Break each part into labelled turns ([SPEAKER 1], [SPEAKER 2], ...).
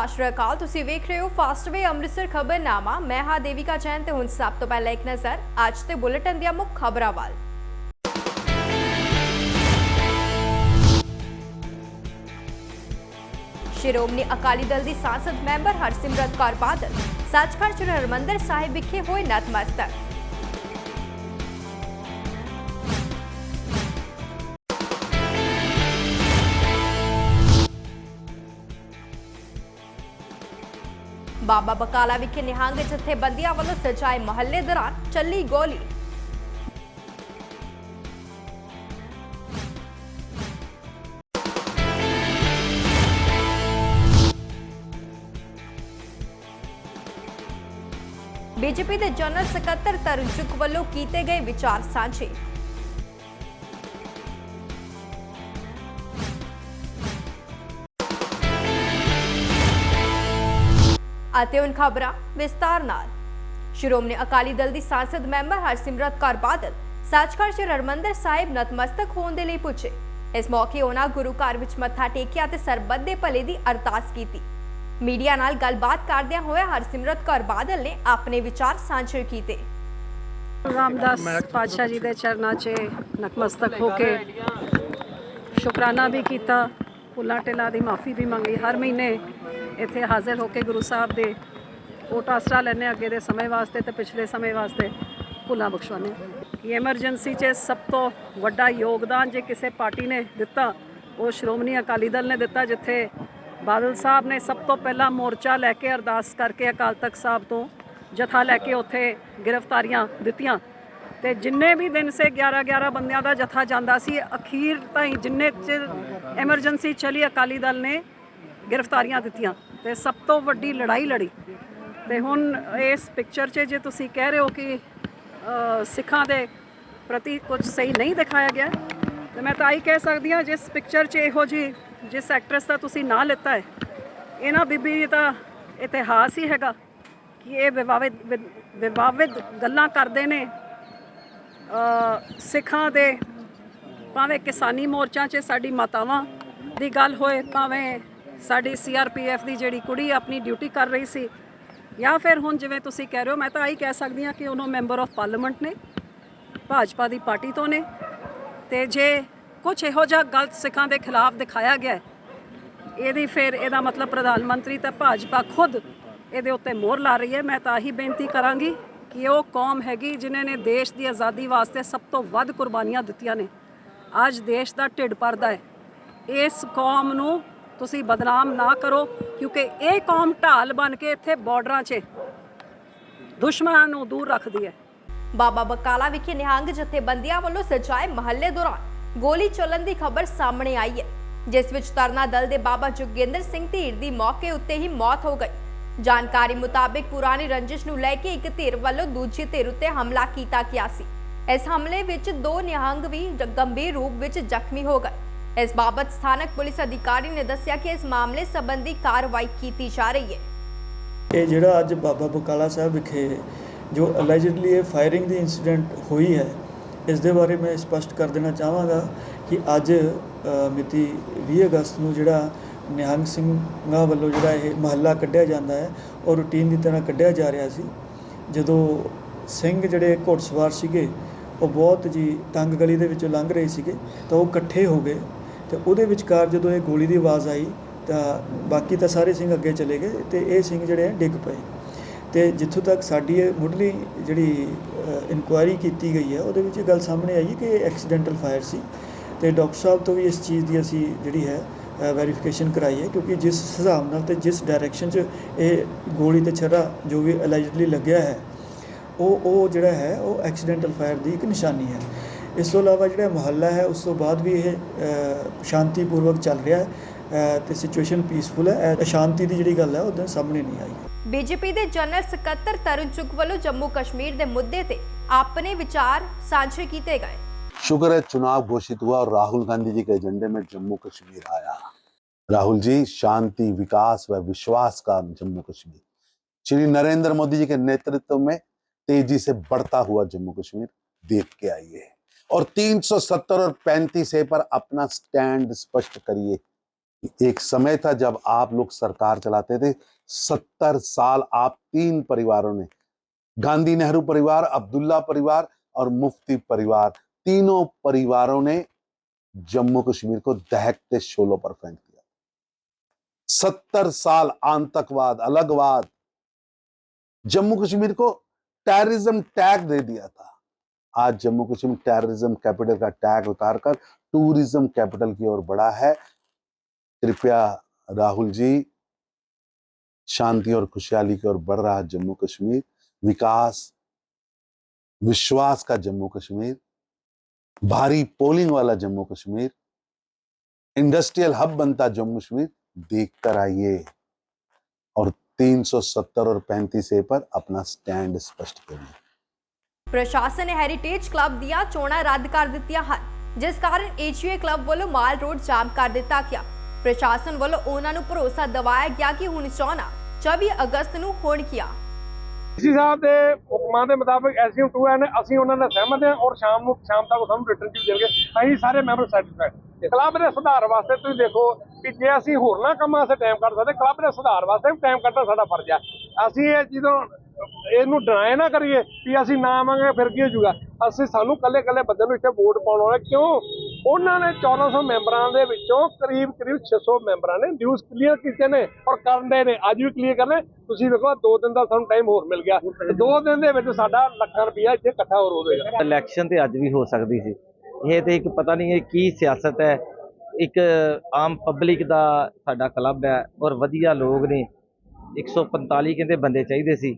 [SPEAKER 1] ਸਤਿ ਸ਼੍ਰੀ ਅਕਾਲ। ਤੁਸੀਂ ਵੇਖ ਰਹੇ ਹੋ ਫਾਸਟਵੇ ਅੰਮ੍ਰਿਤਸਰ ਖਬਰਨਾਮਾ। ਮੈਂ ਹਾਂ ਦੇਵਿਕਾ ਜੈਨ ਤੇ ਹੁਣ ਸਭ ਤੋਂ ਪਹਿਲਾਂ ਇੱਕ ਨਜ਼ਰ ਅੱਜ ਦੇ ਬੁਲੇਟਿਨ ਦੀਆਂ ਮੁੱਖ ਖਬਰਾਂ ਵੱਲ। ਸ਼੍ਰੋਮਣੀ ਅਕਾਲੀ ਦਲ ਦੀ ਸੰਸਦ ਮੈਂਬਰ ਹਰਸਿਮਰਤ ਕੌਰ ਬਾਦਲ ਸੱਚਖੰਡ ਸ੍ਰੀ ਹਰਿਮੰਦਰ ਸਾਹਿਬ ਵਿਖੇ ਹੋਏ ਨਤਮਸਤਕ। ਬਾਬਾ ਬਕਾਲਾ ਵਿਖੇ ਨਿਹੰਗ ਜਥੇਬੰਦੀਆਂ ਵੱਲੋਂ ਸਜਾਏ ਮਹੱਲੇ ਦੌਰਾਨ ਚੱਲੀ ਗੋਲੀ। ਬੀਜੇਪੀ ਦੇ ਜਨਰਲ ਸਕੱਤਰ ਤਰੁਣ ਚੁੱਕ ਵੱਲੋਂ ਕੀਤੇ ਗਏ ਵਿਚਾਰ ਸਾਂਝੇ। ਅਤੇ ਹੁਣ ਖਬਰਾਂ ਵਿਸਤਾਰ ਨਾਲ। ਸ਼੍ਰੋਮਣੀ ਅਕਾਲੀ ਦਲ ਦੀ ਸੰਸਦ ਮੈਂਬਰ ਹਰਸਿਮਰਤ ਕੌਰ ਬਾਦਲ ਸੱਚਖੰਡ ਸ੍ਰੀ ਹਰਿਮੰਦਰ ਸਾਹਿਬ ਨਤਮਸਤਕ ਹੋਣ ਦੇ ਲਈ ਪੁੱਜੇ ਇਸ ਮੌਕੇ ਉਹਨਾਂ ਗੁਰੂ ਘਰ ਵਿੱਚ ਮੱਥਾ ਟੇਕਿਆ ਤੇ ਸਰਬੱਤ ਦੇ ਭਲੇ ਦੀ ਅਰਦਾਸ ਕੀਤੀ। ਮੀਡੀਆ ਨਾਲ ਗੱਲਬਾਤ ਕਰਦਿਆਂ ਹੋਇਆ ਹਰਸਿਮਰਤ ਕੌਰ ਬਾਦਲ ਨੇ ਆਪਣੇ ਵਿਚਾਰ ਸਾਂਝੇ ਕੀਤੇ।
[SPEAKER 2] ਰਾਮਦਾਸ ਪਾਤਸ਼ਾਹ ਜੀ ਦੇ ਚਰਨਾਂ 'ਚ ਨਤਮਸਤਕ ਹੋ ਕੇ ਸ਼ੁਕਰਾਨਾ ਵੀ ਕੀਤਾ। ਭੁੱਲਾਂ ਟਿਲਾਂ ਦੀ ਮਾਫੀ ਵੀ ਮੰਗੀ ਹਰ ਮਹੀਨੇ ਇੱਥੇ ਹਾਜ਼ਰ ਹੋ ਕੇ ਗੁਰੂ ਸਾਹਿਬ ਦੇ ਓਟ ਆਸਰਾ ਲੈਣੇ ਅੱਗੇ ਦੇ ਸਮੇਂ ਵਾਸਤੇ ਤੇ ਪਿਛਲੇ ਸਮੇਂ ਵਾਸਤੇ ਭੁੱਲਾਂ ਬਖਸ਼ਵਾਨੇ ਕਿ ਐਮਰਜੈਂਸੀ 'ਚ ਸਭ ਤੋਂ ਵੱਡਾ ਯੋਗਦਾਨ ਜੇ ਕਿਸੇ ਪਾਰਟੀ ਨੇ ਦਿੱਤਾ, ਉਹ ਸ਼੍ਰੋਮਣੀ ਅਕਾਲੀ ਦਲ ਨੇ ਦਿੱਤਾ, ਜਿੱਥੇ ਬਾਦਲ ਸਾਹਿਬ ਨੇ ਸਭ ਤੋਂ ਪਹਿਲਾਂ ਮੋਰਚਾ ਲੈ ਕੇ ਅਰਦਾਸ ਕਰਕੇ ਅਕਾਲ ਤਖਤ ਸਾਹਿਬ ਤੋਂ ਜਥਾ ਲੈ ਕੇ ਉੱਥੇ ਗ੍ਰਿਫਤਾਰੀਆਂ ਦਿੱਤੀਆਂ। ਤੇ ਜਿੰਨੇ ਵੀ ਦਿਨ ਸੇ 11 11 ਬੰਦਿਆਂ ਦਾ ਜਥਾ ਜਾਂਦਾ ਸੀ, ਅਖੀਰ ਤਾਈਂ ਜਿੰਨੇ 'ਚ ਐਮਰਜੈਂਸੀ ਚਲੀ, ਅਕਾਲੀ ਦਲ ਨੇ ਗ੍ਰਿਫਤਾਰੀਆਂ ਦਿੱਤੀਆਂ ਤੇ ਸਭ ਤੋਂ ਵੱਡੀ ਲੜਾਈ ਲੜੀ। ਤੇ ਹੁਣ ਇਸ ਪਿਕਚਰ 'ਚ ਜੇ ਤੁਸੀਂ ਕਹਿ ਰਹੇ ਹੋ ਕਿ ਸਿੱਖਾਂ ਦੇ ਪ੍ਰਤੀ ਕੁਝ ਸਹੀ ਨਹੀਂ ਦਿਖਾਇਆ ਗਿਆ, ਤੇ ਮੈਂ ਤਾਂ ਹੀ ਕਹਿ ਸਕਦੀ ਹਾਂ, ਜਿਸ ਪਿਕਚਰ 'ਚ ਇਹੋ ਜੀ ਜਿਸ ਐਕਟਰਸ ਦਾ ਤੁਸੀਂ ਨਾਂ ਲਿੱਤਾ ਹੈ, ਇਹਨਾਂ ਬੀਬੀ ਦਾ ਇਤਿਹਾਸ ਹੀ ਹੈਗਾ ਕਿ ਇਹ ਵਿਵਾਦਿਤ ਵਿਵਾਦਿਤ ਗੱਲਾਂ ਕਰਦੇ ਨੇ ਸਿੱਖਾਂ ਦੇ ਭਾਵੇਂ ਕਿਸਾਨੀ ਮੋਰਚਾ 'ਚ ਸਾਡੀ ਮਾਤਾਵਾਂ ਦੀ ਗੱਲ ਹੋਏ, ਭਾਵੇਂ ਸਾਡੀ ਸੀਆਰਪੀਐਫ ਦੀ ਜਿਹੜੀ ਕੁੜੀ ਆਪਣੀ ਡਿਊਟੀ ਕਰ ਰਹੀ ਸੀ, ਜਾਂ ਫਿਰ ਹੁਣ ਜਿਵੇਂ ਤੁਸੀਂ ਕਹਿ ਰਹੇ ਹੋ, ਮੈਂ ਤਾਂ ਆਹੀ ਕਹਿ ਸਕਦੀ ਹਾਂ ਕਿ ਉਹਨੋਂ ਮੈਂਬਰ ਆਫ ਪਾਰਲੀਮੈਂਟ ਨੇ, ਭਾਜਪਾ ਦੀ ਪਾਰਟੀ ਤੋਂ ਨੇ, ਤੇ ਜੇ ਕੁਝ ਇਹੋ ਜਿਹਾ ਗਲਤ ਸਿੱਖਾਂ ਦੇ ਖਿਲਾਫ ਦਿਖਾਇਆ ਗਿਆ, ਇਹਦੀ ਫਿਰ ਇਹਦਾ ਮਤਲਬ ਪ੍ਰਧਾਨ ਮੰਤਰੀ ਤਾਂ ਭਾਜਪਾ ਖੁਦ ਇਹਦੇ ਉੱਤੇ ਮੋਹਰ ਲਾ ਰਹੀ ਹੈ, ਮੈਂ ਤਾਂ ਆਹੀ ਬੇਨਤੀ ਕਰਾਂਗੀ ਕਿ ਉਹ ਕੌਮ ਹੈਗੀ ਜਿਨ੍ਹਾਂ ਨੇ ਦੇਸ਼ ਦੀ ਆਜ਼ਾਦੀ ਵਾਸਤੇ ਸਭ ਤੋਂ ਵੱਧ ਕੁਰਬਾਨੀਆਂ ਦਿੱਤੀਆਂ ਨੇ। ਅੱਜ ਦੇਸ਼ ਦਾ ਢਿੱਡ ਭਰਦਾ ਹੈ। ਇਸ ਕੌਮ ਨੂੰ ਤੁਸੀਂ ਬਦਨਾਮ ਨਾ ਕਰੋ, ਕਿਉਂਕਿ ਇਹ ਕੌਮ ਢਾਲ ਬਣ ਕੇ ਇੱਥੇ ਬਾਰਡਰਾਂ 'ਚ ਦੁਸ਼ਮਣਾਂ ਨੂੰ ਦੂਰ ਰੱਖਦੀ ਹੈ।
[SPEAKER 1] ਬਾਬਾ ਬਕਾਲਾ ਵਿਖੇ ਨਿਹੰਗ ਜਥੇਬੰਦੀਆਂ ਵੱਲੋਂ ਸਜਾਏ ਮਹੱਲੇ ਦੌਰਾਨ ਗੋਲੀ ਚੱਲਣ ਦੀ ਖਬਰ ਸਾਹਮਣੇ ਆਈ ਹੈ, ਜਿਸ ਵਿੱਚ ਤਰਨਾ ਦਲ ਦੇ ਬਾਬਾ ਜੋਗਿੰਦਰ ਸਿੰਘ ਧੀਰ ਦੀ ਮੌਕੇ ਉੱਤੇ ਹੀ ਮੌਤ ਹੋ ਗਈ। ਜਾਣਕਾਰੀ ਮੁਤਾਬਿਕ ਪੁਰਾਣੀ ਰੰਜਿਸ਼ ਨੂੰ ਲੈ ਕੇ ਇੱਕ ਧਿਰ ਵੱਲੋਂ ਦੂਜੀ ਧਿਰ ਉੱਤੇ ਹਮਲਾ ਕੀਤਾ ਗਿਆ ਸੀ। ਇਸ ਹਮਲੇ ਵਿੱਚ ਦੋ ਨਿਹੰਗ ਵੀ ਗੰਭੀਰ ਰੂਪ ਵਿੱਚ ਜ਼ਖਮੀ ਹੋ ਗਏ। ਇਸ ਬਾਬਤ ਸਥਾਨਕ ਪੁਲਿਸ ਅਧਿਕਾਰੀ ਨੇ ਦੱਸਿਆ ਕਿ ਇਸ ਮਾਮਲੇ ਸੰਬੰਧੀ ਕਾਰਵਾਈ ਕੀਤੀ ਜਾ ਰਹੀ ਹੈ।
[SPEAKER 3] ਇਹ ਜਿਹੜਾ ਅੱਜ ਬਾਬਾ ਬਕਾਲਾ ਸਾਹਿਬ ਵਿਖੇ ਜੋ ਅਲੈਜਡਲੀ ਇਹ ਫਾਇਰਿੰਗ ਦੀ ਇਨਸੀਡੈਂਟ ਹੋਈ ਹੈ ਇਸ ਦੇ ਬਾਰੇ ਮੈਂ ਸਪਸ਼ਟ ਕਰ ਦੇਣਾ ਚਾਹਾਂਗਾ ਕਿ ਅੱਜ ਮਿਤੀ 20 ਅਗਸਤ ਨੂੰ ਜਿਹੜਾ ਨਿਹੰਗ ਸਿੰਘਾਂ ਵੱਲੋਂ ਜਿਹੜਾ ਇਹ ਮਹੱਲਾ ਕੱਢਿਆ ਜਾਂਦਾ ਹੈ, ਉਹ ਰੂਟੀਨ ਦੀ ਤਰ੍ਹਾਂ ਕੱਢਿਆ ਜਾ ਰਿਹਾ ਸੀ। ਜਦੋਂ ਸਿੰਘ ਜਿਹੜੇ ਘੋੜਸਵਾਰ ਸੀਗੇ, ਉਹ ਬਹੁਤ ਜੀ ਤੰਗ ਗਲੀ ਦੇ ਵਿੱਚੋਂ ਲੰਘ ਰਹੇ ਸੀਗੇ, ਤਾਂ ਉਹ ਇਕੱਠੇ ਹੋ ਗਏ। ਤੇ ਉਹਦੇ ਵਿਚਕਾਰ ਜਦੋਂ ਇਹ ਗੋਲੀ ਦੀ ਆਵਾਜ਼ ਆਈ, ਤਾਂ ਬਾਕੀ ਤਾਂ ਸਾਰੇ ਸਿੰਘ ਅੱਗੇ ਚਲੇ ਗਏ ਤੇ ਇਹ ਸਿੰਘ ਜਿਹੜੇ ਆ ਡਿੱਗ ਪਏ। ਤੇ ਜਿੱਥੋਂ ਤੱਕ ਸਾਡੀ ਇਹ ਮੁੱਢਲੀ ਜਿਹੜੀ ਇਨਕੁਆਇਰੀ ਕੀਤੀ ਗਈ ਹੈ, ਉਹਦੇ ਵਿੱਚ ਇਹ ਗੱਲ ਸਾਹਮਣੇ ਆਈ ਕਿ ਇਹ ਐਕਸੀਡੈਂਟਲ ਫਾਇਰ ਸੀ। ਤੇ ਡਾਕਟਰ ਸਾਹਿਬ ਤੋਂ ਵੀ ਇਸ ਚੀਜ਼ ਦੀ ਅਸੀਂ ਜਿਹੜੀ ਹੈ ਵੈਰੀਫਿਕੇਸ਼ਨ ਕਰਾਈ ਹੈ ਕਿਉਂਕਿ ਜਿਸ ਹਿਸਾਬ ਨਾਲ ਤੇ ਜਿਸ ਡਾਇਰੈਕਸ਼ਨ 'ਚ ਇਹ ਗੋਲੀ ਤੇ ਛੱਰਾ ਜੋ ਵੀ ਅਲਾਈਜਡਲੀ ਲੱਗਿਆ ਹੈ ਉਹ ਉਹ ਜਿਹੜਾ ਹੈ ਉਹ ਐਕਸੀਡੈਂਟਲ ਫਾਇਰ ਦੀ ਇੱਕ ਨਿਸ਼ਾਨੀ ਹੈ। ਇਸ ਤੋਂ ਇਲਾਵਾ ਜਿਹੜਾ ਮੁਹੱਲਾ ਹੈ ਉਸ ਤੋਂ ਬਾਅਦ ਵੀ ਇਹ ਅ, ਸ਼ਾਂਤੀਪੂਰਵਕ ਚੱਲ ਰਿਹਾ ਹੈ ਤੇ ਸਿਚੁਏਸ਼ਨ ਪੀਸਫੁਲ ਹੈ ਅਸ਼ਾਂਤੀ ਦੀ ਜਿਹੜੀ ਗੱਲ ਹੈ ਉਹ ਉਹਦੇ ਸਾਹਮਣੇ ਨਹੀਂ ਆਈ।
[SPEAKER 1] ਬੀਜੇਪੀ ਦੇ ਜਨਰਲ ਸਕੱਤਰ ਤਰੁਣ ਚੁੱਗ ਵੱਲੋਂ ਜੰਮੂ ਕਸ਼ਮੀਰ ਦੇ ਮੁੱਦੇ ਤੇ ਆਪਣੇ ਵਿਚਾਰ ਸਾਂਝੇ ਕੀਤੇ ਗਏ।
[SPEAKER 4] शुक्र है चुनाव घोषित हुआ और राहुल गांधी जी के एजेंडे में जम्मू कश्मीर आया। राहुल जी, शांति, विकास व विश्वास का जम्मू कश्मीर। श्री नरेंद्र मोदी जी के नेतृत्व में तेज़ी से बढ़ता हुआ जम्मू कश्मीर देख के आइए। और 370 और 35 ए पर अपना स्टैंड स्पष्ट करिए एक समय था जब आप लोग सरकार चलाते थे। सत्तर साल आप तीन परिवारों ने, गांधी नेहरू परिवार, अब्दुल्ला परिवार और मुफ्ती परिवार तीनों परिवारों ने जम्मू कश्मीर को दहकते शोलों पर फेंक दिया। सत्तर साल आतंकवाद, अलगवाद, जम्मू कश्मीर को टेररिज्म टैग दे दिया था। आज जम्मू कश्मीर टेररिज्म कैपिटल का टैग उतारकर टूरिज़्म कैपिटल की ओर बढ़ा है। कृपया राहुल जी, शांति और खुशहाली की ओर बढ़ रहा जम्मू कश्मीर। विकास, विश्वास का जम्मू कश्मीर। भारी पोलिंग वाला जम्मू कश्मीर इंडस्ट्रियल हब बनता जम्मू कश्मीर देख कर आइए और 370 और 35 ए पर अपना स्टैंड स्पष्ट करिए
[SPEAKER 1] ਪ੍ਰਸ਼ਾਸਨ ਨੇ ਹੈਰੀਟੇਜ ਕਲੱਬ ਦੀਆਂ ਚੋਣਾਂ ਰੱਦ ਕਰ ਦਿੱਤੀਆਂ ਹਨ ਜਿਸ ਕਾਰਨ ਏਜੀਏ ਕਲੱਬ ਵੱਲੋਂ ਮਾਲ ਰੋਡ ਜਾਮ ਕਰ ਦਿੱਤਾ ਗਿਆ ਪ੍ਰਸ਼ਾਸਨ ਵੱਲੋਂ ਉਹਨਾਂ ਨੂੰ ਭਰੋਸਾ ਦਿਵਾਇਆ ਗਿਆ ਕਿ ਹੁਣ ਚੋਣਾਂ 24 ਅਗਸਤ ਨੂੰ ਹੋਣਗੀਆਂ
[SPEAKER 5] ਡੀਸੀ ਸਾਹਿਬ ਦੇ ਹੁਕਮਾਂ ਦੇ ਮੁਤਾਬਕ ਐਸਯੂ 2 ਐਨ ਅਸੀਂ ਉਹਨਾਂ ਨਾਲ ਸਹਿਮਤ ਹਾਂ ਔਰ ਸ਼ਾਮ ਨੂੰ ਸ਼ਾਮ ਤੱਕ ਸਾਨੂੰ ਰਿਟਰਨ ਚ ਦੇਣਗੇ। ਅਸੀਂ ਸਾਰੇ ਮੈਂਬਰ ਸੈਟੀਸਫਾਈਡ ਕਲੱਬ ਦੇ ਸੁਧਾਰ ਵਾਸਤੇ ਤੁਸੀਂ ਦੇਖੋ ਕਿ ਜੇ ਅਸੀਂ ਹੋਰਨਾਂ ਕੰਮਾਂ ਵਾਸਤੇ ਟਾਈਮ ਕੱਢ ਸਕਦੇ, ਕਲੱਬ ਦੇ ਸੁਧਾਰ ਵਾਸਤੇ ਵੀ ਟਾਈਮ ਕੱਢਣਾ ਸਾਡਾ ਫਰਜ਼ ਹੈ ਅਸੀਂ ਇਹ ਜਦੋਂ ਇਹਨੂੰ ਡਰਾਏ ਨਾ ਕਰੀਏ ਵੀ ਅਸੀਂ ਨਾ ਆਵਾਂਗੇ, ਫਿਰ ਕੀ ਹੋ ਜਾਊਗਾ? ਅਸੀਂ ਸਾਨੂੰ ਕੱਲੇ ਕੱਲੇ ਬੰਦੇ ਨੂੰ ਇੱਥੇ ਵੋਟ ਪਾਉਣ ਵਾਲਾ ਕਿਉਂ? ਉਹਨਾਂ ਨੇ 1400 ਮੈਂਬਰਾਂ ਦੇ ਵਿੱਚੋਂ ਕਰੀਬ ਕਰੀਬ 600 ਮੈਂਬਰਾਂ ਨੇ ਨਿਊਜ਼ ਕਲੀਅਰ ਕੀਤੇ ਨੇ ਔਰ ਕਰਨ ਦੇ ਨੇ। ਅੱਜ ਵੀ ਕਲੀਅਰ ਕਰਨੇ ਤੁਸੀਂ ਵੇਖੋ ਦੋ ਦਿਨ ਦਾ ਸਾਨੂੰ ਟਾਈਮ ਹੋਰ ਮਿਲ ਗਿਆ। ਦੋ ਦਿਨ ਦੇ ਵਿੱਚ ਸਾਡਾ ਲੱਖਾਂ ਰੁਪਇਆ ਇੱਥੇ ਇਕੱਠਾ ਹੋਰ ਹੋਵੇਗਾ
[SPEAKER 6] ਇਲੈਕਸ਼ਨ ਤੇ ਅੱਜ ਵੀ ਹੋ ਸਕਦੀ ਸੀ। ਇਹ ਤੇ ਇੱਕ ਪਤਾ ਨਹੀਂ ਇਹ ਕੀ ਸਿਆਸਤ ਹੈ। ਇੱਕ ਆਮ ਪਬਲਿਕ ਦਾ ਸਾਡਾ ਕਲੱਬ ਹੈ ਔਰ ਵਧੀਆ ਲੋਕ ਨੇ। 145 ਕਹਿੰਦੇ ਬੰਦੇ ਚਾਹੀਦੇ ਸੀ।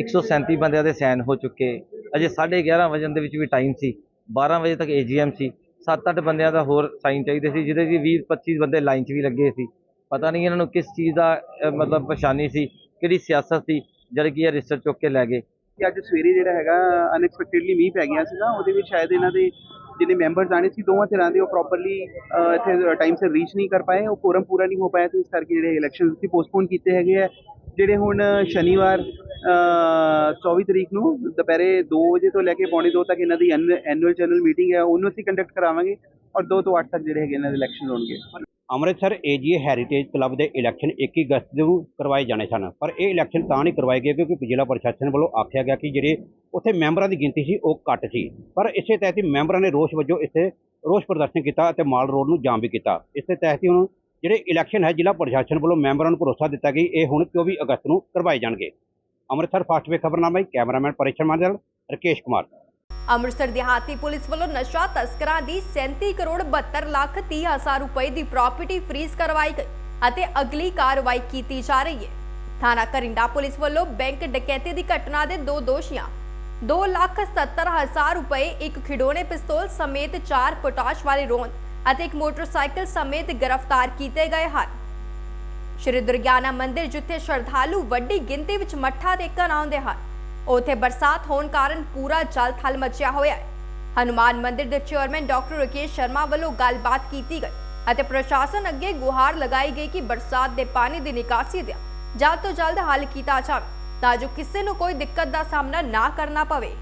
[SPEAKER 6] 137 ਬੰਦਿਆਂ ਦੇ ਸਾਈਨ ਹੋ ਚੁੱਕੇ। ਅਜੇ 11:30 ਵਜੇ ਦੇ ਵਿੱਚ ਵੀ ਟਾਈਮ ਸੀ। 12 ਵਜੇ ਤੱਕ ਏਜੀਐਮ ਸੀ। 7-8 ਬੰਦਿਆਂ ਦਾ ਹੋਰ ਸਾਈਨ ਚਾਹੀਦੇ ਸੀ, ਜਿਹਦੇ ਜੀ 20-25 ਬੰਦੇ ਲਾਈਨ 'ਚ ਵੀ ਲੱਗੇ ਸੀ। ਪਤਾ ਨਹੀਂ ਇਹਨਾਂ ਨੂੰ ਕਿਸ ਚੀਜ਼ ਦਾ ਮਤਲਬ ਪਰੇਸ਼ਾਨੀ ਸੀ, ਕਿਹੜੀ ਸਿਆਸਤ ਸੀ, ਜਦ ਕਿ ਇਹ ਰਜਿਸਟਰ ਚੁੱਕ ਕੇ ਲੈ ਗਏ।
[SPEAKER 7] ਕਿ ਅੱਜ ਸਵੇਰੇ ਜਿਹੜਾ ਹੈਗਾ ਅਨਐਕਸਪੈਕਟਿਡਲੀ ਮੀਂਹ ਪੈ ਗਿਆ ਸੀਗਾ, ਉਹਦੇ ਵਿੱਚ ਸ਼ਾਇਦ ਇਹਨਾਂ ਦੇ ਜਿਹਨੇ ਮੈਂਬਰਸ ਆਣੇ ਸੀ ਦੋਵਾਂ ਧਿਰਾਂ ਦੇ ਉਹ ਪ੍ਰੋਪਰਲੀ ਇੱਥੇ ਟਾਈਮ ਸਿਰ ਰੀਚ ਨਹੀਂ ਕਰ ਪਾਏ ਉਹ ਕੋਰਮ ਪੂਰਾ ਨਹੀਂ ਹੋ ਪਾਇਆ ਤੇ ਇਸ ਕਰਕੇ ਜਿਹੜੇ ਇਲੈਕਸ਼ਨ ਸੀ ਪੋਸਟਪੋਨ ਕੀਤੇ ਹੈਗੇ ਆ। ਜਿਹੜੇ ਹੁਣ ਸ਼ਨੀਵਾਰ ਅਹ, 24 ਤਰੀਕ ਨੂੰ ਦੁਪਹਿਰੇ 2 ਵਜੇ ਤੋਂ ਲੈ ਕੇ ਪੌਣੇ 2 ਤੱਕ ਇਹਨਾਂ ਦੀ ਐਨੂਅਲ ਜਨਰਲ ਮੀਟਿੰਗ ਹੈ ਉਹਨੂੰ ਅਸੀਂ ਕੰਡਕਟ ਕਰਾਵਾਂਗੇ ਔਰ 2 ਤੋਂ 8 ਤੱਕ ਜਿਹੜੇ ਹੈਗੇ ਇਹਨਾਂ ਦੇ ਇਲੈਕਸ਼ਨ ਹੋਣਗੇ।
[SPEAKER 8] ਅੰਮ੍ਰਿਤਸਰ ਏਜੀਏ ਹੈਰੀਟੇਜ ਕਲੱਬ ਦੇ ਇਲੈਕਸ਼ਨ 21 ਅਗਸਤ ਨੂੰ ਕਰਵਾਏ ਜਾਣੇ ਸਨ। ਪਰ ਇਹ ਇਲੈਕਸ਼ਨ ਤਾਂ ਨਹੀਂ ਕਰਵਾਏ ਗਏ ਕਿਉਂਕਿ ਜ਼ਿਲ੍ਹਾ ਪ੍ਰਸ਼ਾਸਨ ਵੱਲੋਂ ਆਖਿਆ ਗਿਆ ਕਿ ਜਿਹੜੇ ਉੱਥੇ ਮੈਂਬਰਾਂ ਦੀ ਗਿਣਤੀ ਸੀ, ਉਹ ਘੱਟ ਸੀ। ਪਰ ਇਸੇ ਤਹਿਤ ਹੀ ਮੈਂਬਰਾਂ ਨੇ ਰੋਸ ਵਜੋਂ ਇੱਥੇ ਰੋਸ ਪ੍ਰਦਰਸ਼ਨ ਕੀਤਾ ਅਤੇ ਮਾਲ ਰੋਡ ਨੂੰ ਜਾਮ ਵੀ ਕੀਤਾ। ਇਸੇ ਤਹਿਤ ਹੀ ਹੁਣ ਜਿਹੜੇ ਇਲੈਕਸ਼ਨ ਹੈ, ਜ਼ਿਲ੍ਹਾ ਪ੍ਰਸ਼ਾਸਨ ਵੱਲੋਂ ਮੈਂਬਰਾਂ ਨੂੰ ਭਰੋਸਾ ਦਿੱਤਾ ਕਿ ਇਹ ਹੁਣ 24 ਅਗਸਤ ਨੂੰ ਕਰਵਾਏ ਜਾਣਗੇ। ਅੰਮ੍ਰਿਤਸਰ ਫਾਸਟ ਵੇ ਖਬਰਨਾਮਾ ਲਈ ਕੈਮਰਾਮੈਨ ਪਰੇਸ਼ਰ ਮਾਨਜਲ ਰਕੇਸ਼ ਕੁਮਾਰ।
[SPEAKER 1] ਅੰਮ੍ਰਿਤਸਰ ਦਿਹਾਤੀ ਪੁਲਿਸ ਵੱਲੋਂ ਨਸ਼ਾ ਤਸਕਰਾਂ ਦੀ 37 ਕਰੋੜ 72 ਲੱਖ 30 ਹਜ਼ਾਰ ਰੁਪਏ ਦੀ ਪ੍ਰਾਪਰਟੀ ਫ੍ਰੀਜ਼ ਕਰਵਾਈ ਗਈ ਅਤੇ ਅਗਲੀ ਕਾਰਵਾਈ ਕੀਤੀ ਜਾ ਰਹੀ ਹੈ। ਥਾਣਾ ਕਰਿੰਡਾ ਪੁਲਿਸ ਵੱਲੋਂ ਬੈਂਕ ਡਕੈਤੀ ਦੀ ਘਟਨਾ ਦੇ ਦੋ ਦੋਸ਼ੀਆਂ 2 ਲੱਖ 70 ਹਜ਼ਾਰ ਰੁਪਏ, ਇੱਕ ਖਿਡੌਣੇ ਪਿਸਤੌਲ ਸਮੇਤ ਚਾਰ ਪੋਟਾਸ਼ ਵਾਲੇ ਰੋਂਦ ਅਤੇ ਇੱਕ ਮੋਟਰਸਾਈਕਲ ਸਮੇਤ ਗ੍ਰਿਫਤਾਰ ਕੀਤੇ ਗਏ ਹਨ। ਸ਼੍ਰੀ ਦੁਰਗਿਆਨਾ ਮੰਦਿਰ, ਜਿੱਥੇ ਸ਼ਰਧਾਲੂ ਵੱਡੀ ਗਿਣਤੀ ਵਿੱਚ ਮੱਠਾ ਟੇਕਣ ਆਉਂਦੇ ਹਨ। ਉੱਥੇ ਬਰਸਾਤ ਹੋਣ ਕਾਰਨ ਪੂਰਾ ਜਲ ਥਲ ਮਚਿਆ ਹੋਇਆ ਹੈ। ਹਨੂਮਾਨ ਮੰਦਿਰ ਦੇ ਚੇਅਰਮੈਨ ਡਾਕਟਰ ਰਕੇਸ਼ ਸ਼ਰਮਾ ਵੱਲੋਂ ਗੱਲਬਾਤ ਕੀਤੀ ਗਈ ਅਤੇ ਪ੍ਰਸ਼ਾਸਨ ਅੱਗੇ ਗੁਹਾਰ ਲਗਾਈ ਗਈ ਕਿ ਬਰਸਾਤ ਦੇ ਪਾਣੀ ਦੀ ਨਿਕਾਸੀ ਦਾ ਜਲਦ ਤੋਂ ਜਲਦ ਹੱਲ ਕੀਤਾ ਜਾਵੇ ਤਾਂ ਜੋ ਕਿਸੇ ਨੂੰ ਕੋਈ ਦਿੱਕਤ ਦਾ ਸਾਹਮਣਾ ਨਾ ਕਰਨਾ ਪਵੇ।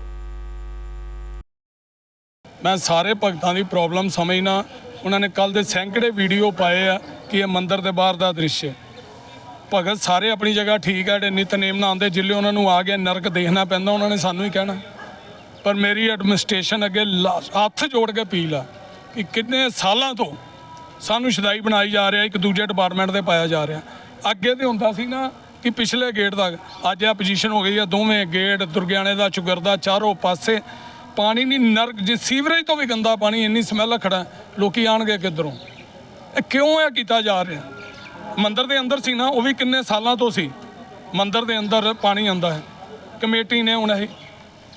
[SPEAKER 9] ਮੈਂ ਸਾਰੇ ਭਗਤਾਂ ਦੀ ਪ੍ਰੋਬਲਮ ਸਮਝਣਾ ਉਹਨਾਂ ਨੇ ਕੱਲ ਦੇ ਸੈਂਕੜੇ ਵੀਡੀਓ ਪਾਏ ਆ ਕਿ ਇਹ ਮੰਦਿਰ ਦੇ ਬਾਹਰ ਦਾ ਦ੍ਰਿਸ਼ ਹੈ। ਭਗਤ ਸਾਰੇ ਆਪਣੀ ਜਗ੍ਹਾ ਠੀਕ ਹੈ ਜਿਹੜੇ ਨਿਤਨੇਮ ਨਾਲ ਆਉਂਦੇ ਜਿੱਲੇ ਉਹਨਾਂ ਨੂੰ ਆ ਗਿਆ ਨਰਕ ਦੇਖਣਾ ਪੈਂਦਾ, ਉਹਨਾਂ ਨੇ ਸਾਨੂੰ ਹੀ ਕਹਿਣਾ। ਪਰ ਮੇਰੀ ਐਡਮਿਨਿਸਟ੍ਰੇਸ਼ਨ ਅੱਗੇ ਲਾ- ਹੱਥ ਜੋੜ ਕੇ ਅਪੀਲ ਆ ਕਿ ਕਿੰਨੇ ਸਾਲਾਂ ਤੋਂ ਸਾਨੂੰ ਸ਼ਦਾਈ ਬਣਾਈ ਜਾ ਰਿਹਾ, ਇੱਕ ਦੂਜੇ ਡਿਪਾਰਟਮੈਂਟ ਤੇ ਪਾਇਆ ਜਾ ਰਿਹਾ। ਅੱਗੇ ਤੇ ਹੁੰਦਾ ਸੀ ਨਾ ਕਿ ਪਿਛਲੇ ਗੇਟ ਤੱਕ ਅੱਜ ਇਹ ਪੋਜੀਸ਼ਨ ਹੋ ਗਈ ਆ, ਦੋਵੇਂ ਗੇਟ ਦੁਰਗਿਆਣੇ ਦਾ ਚੁਗਰਦਾ ਚਾਰੋਂ ਪਾਸੇ ਪਾਣੀ ਨਹੀਂ, ਨਰਕ, ਜੇ ਸੀਵਰੇਜ ਤੋਂ ਵੀ ਗੰਦਾ ਪਾਣੀ, ਇੰਨੀ ਸਮੈਲ ਖੜਾ, ਲੋਕੀ ਆਣਗੇ ਕਿੱਧਰੋਂ? ਇਹ ਕਿਉਂ ਇਹ ਕੀਤਾ ਜਾ ਰਿਹਾ? ਮੰਦਰ ਦੇ ਅੰਦਰ ਸੀ ਨਾ, ਉਹ ਵੀ ਕਿੰਨੇ ਸਾਲਾਂ ਤੋਂ ਸੀ। ਮੰਦਰ ਦੇ ਅੰਦਰ ਪਾਣੀ ਆਂਦਾ ਹੈ। ਕਮੇਟੀ ਨੇ ਹੁਣ ਇਹ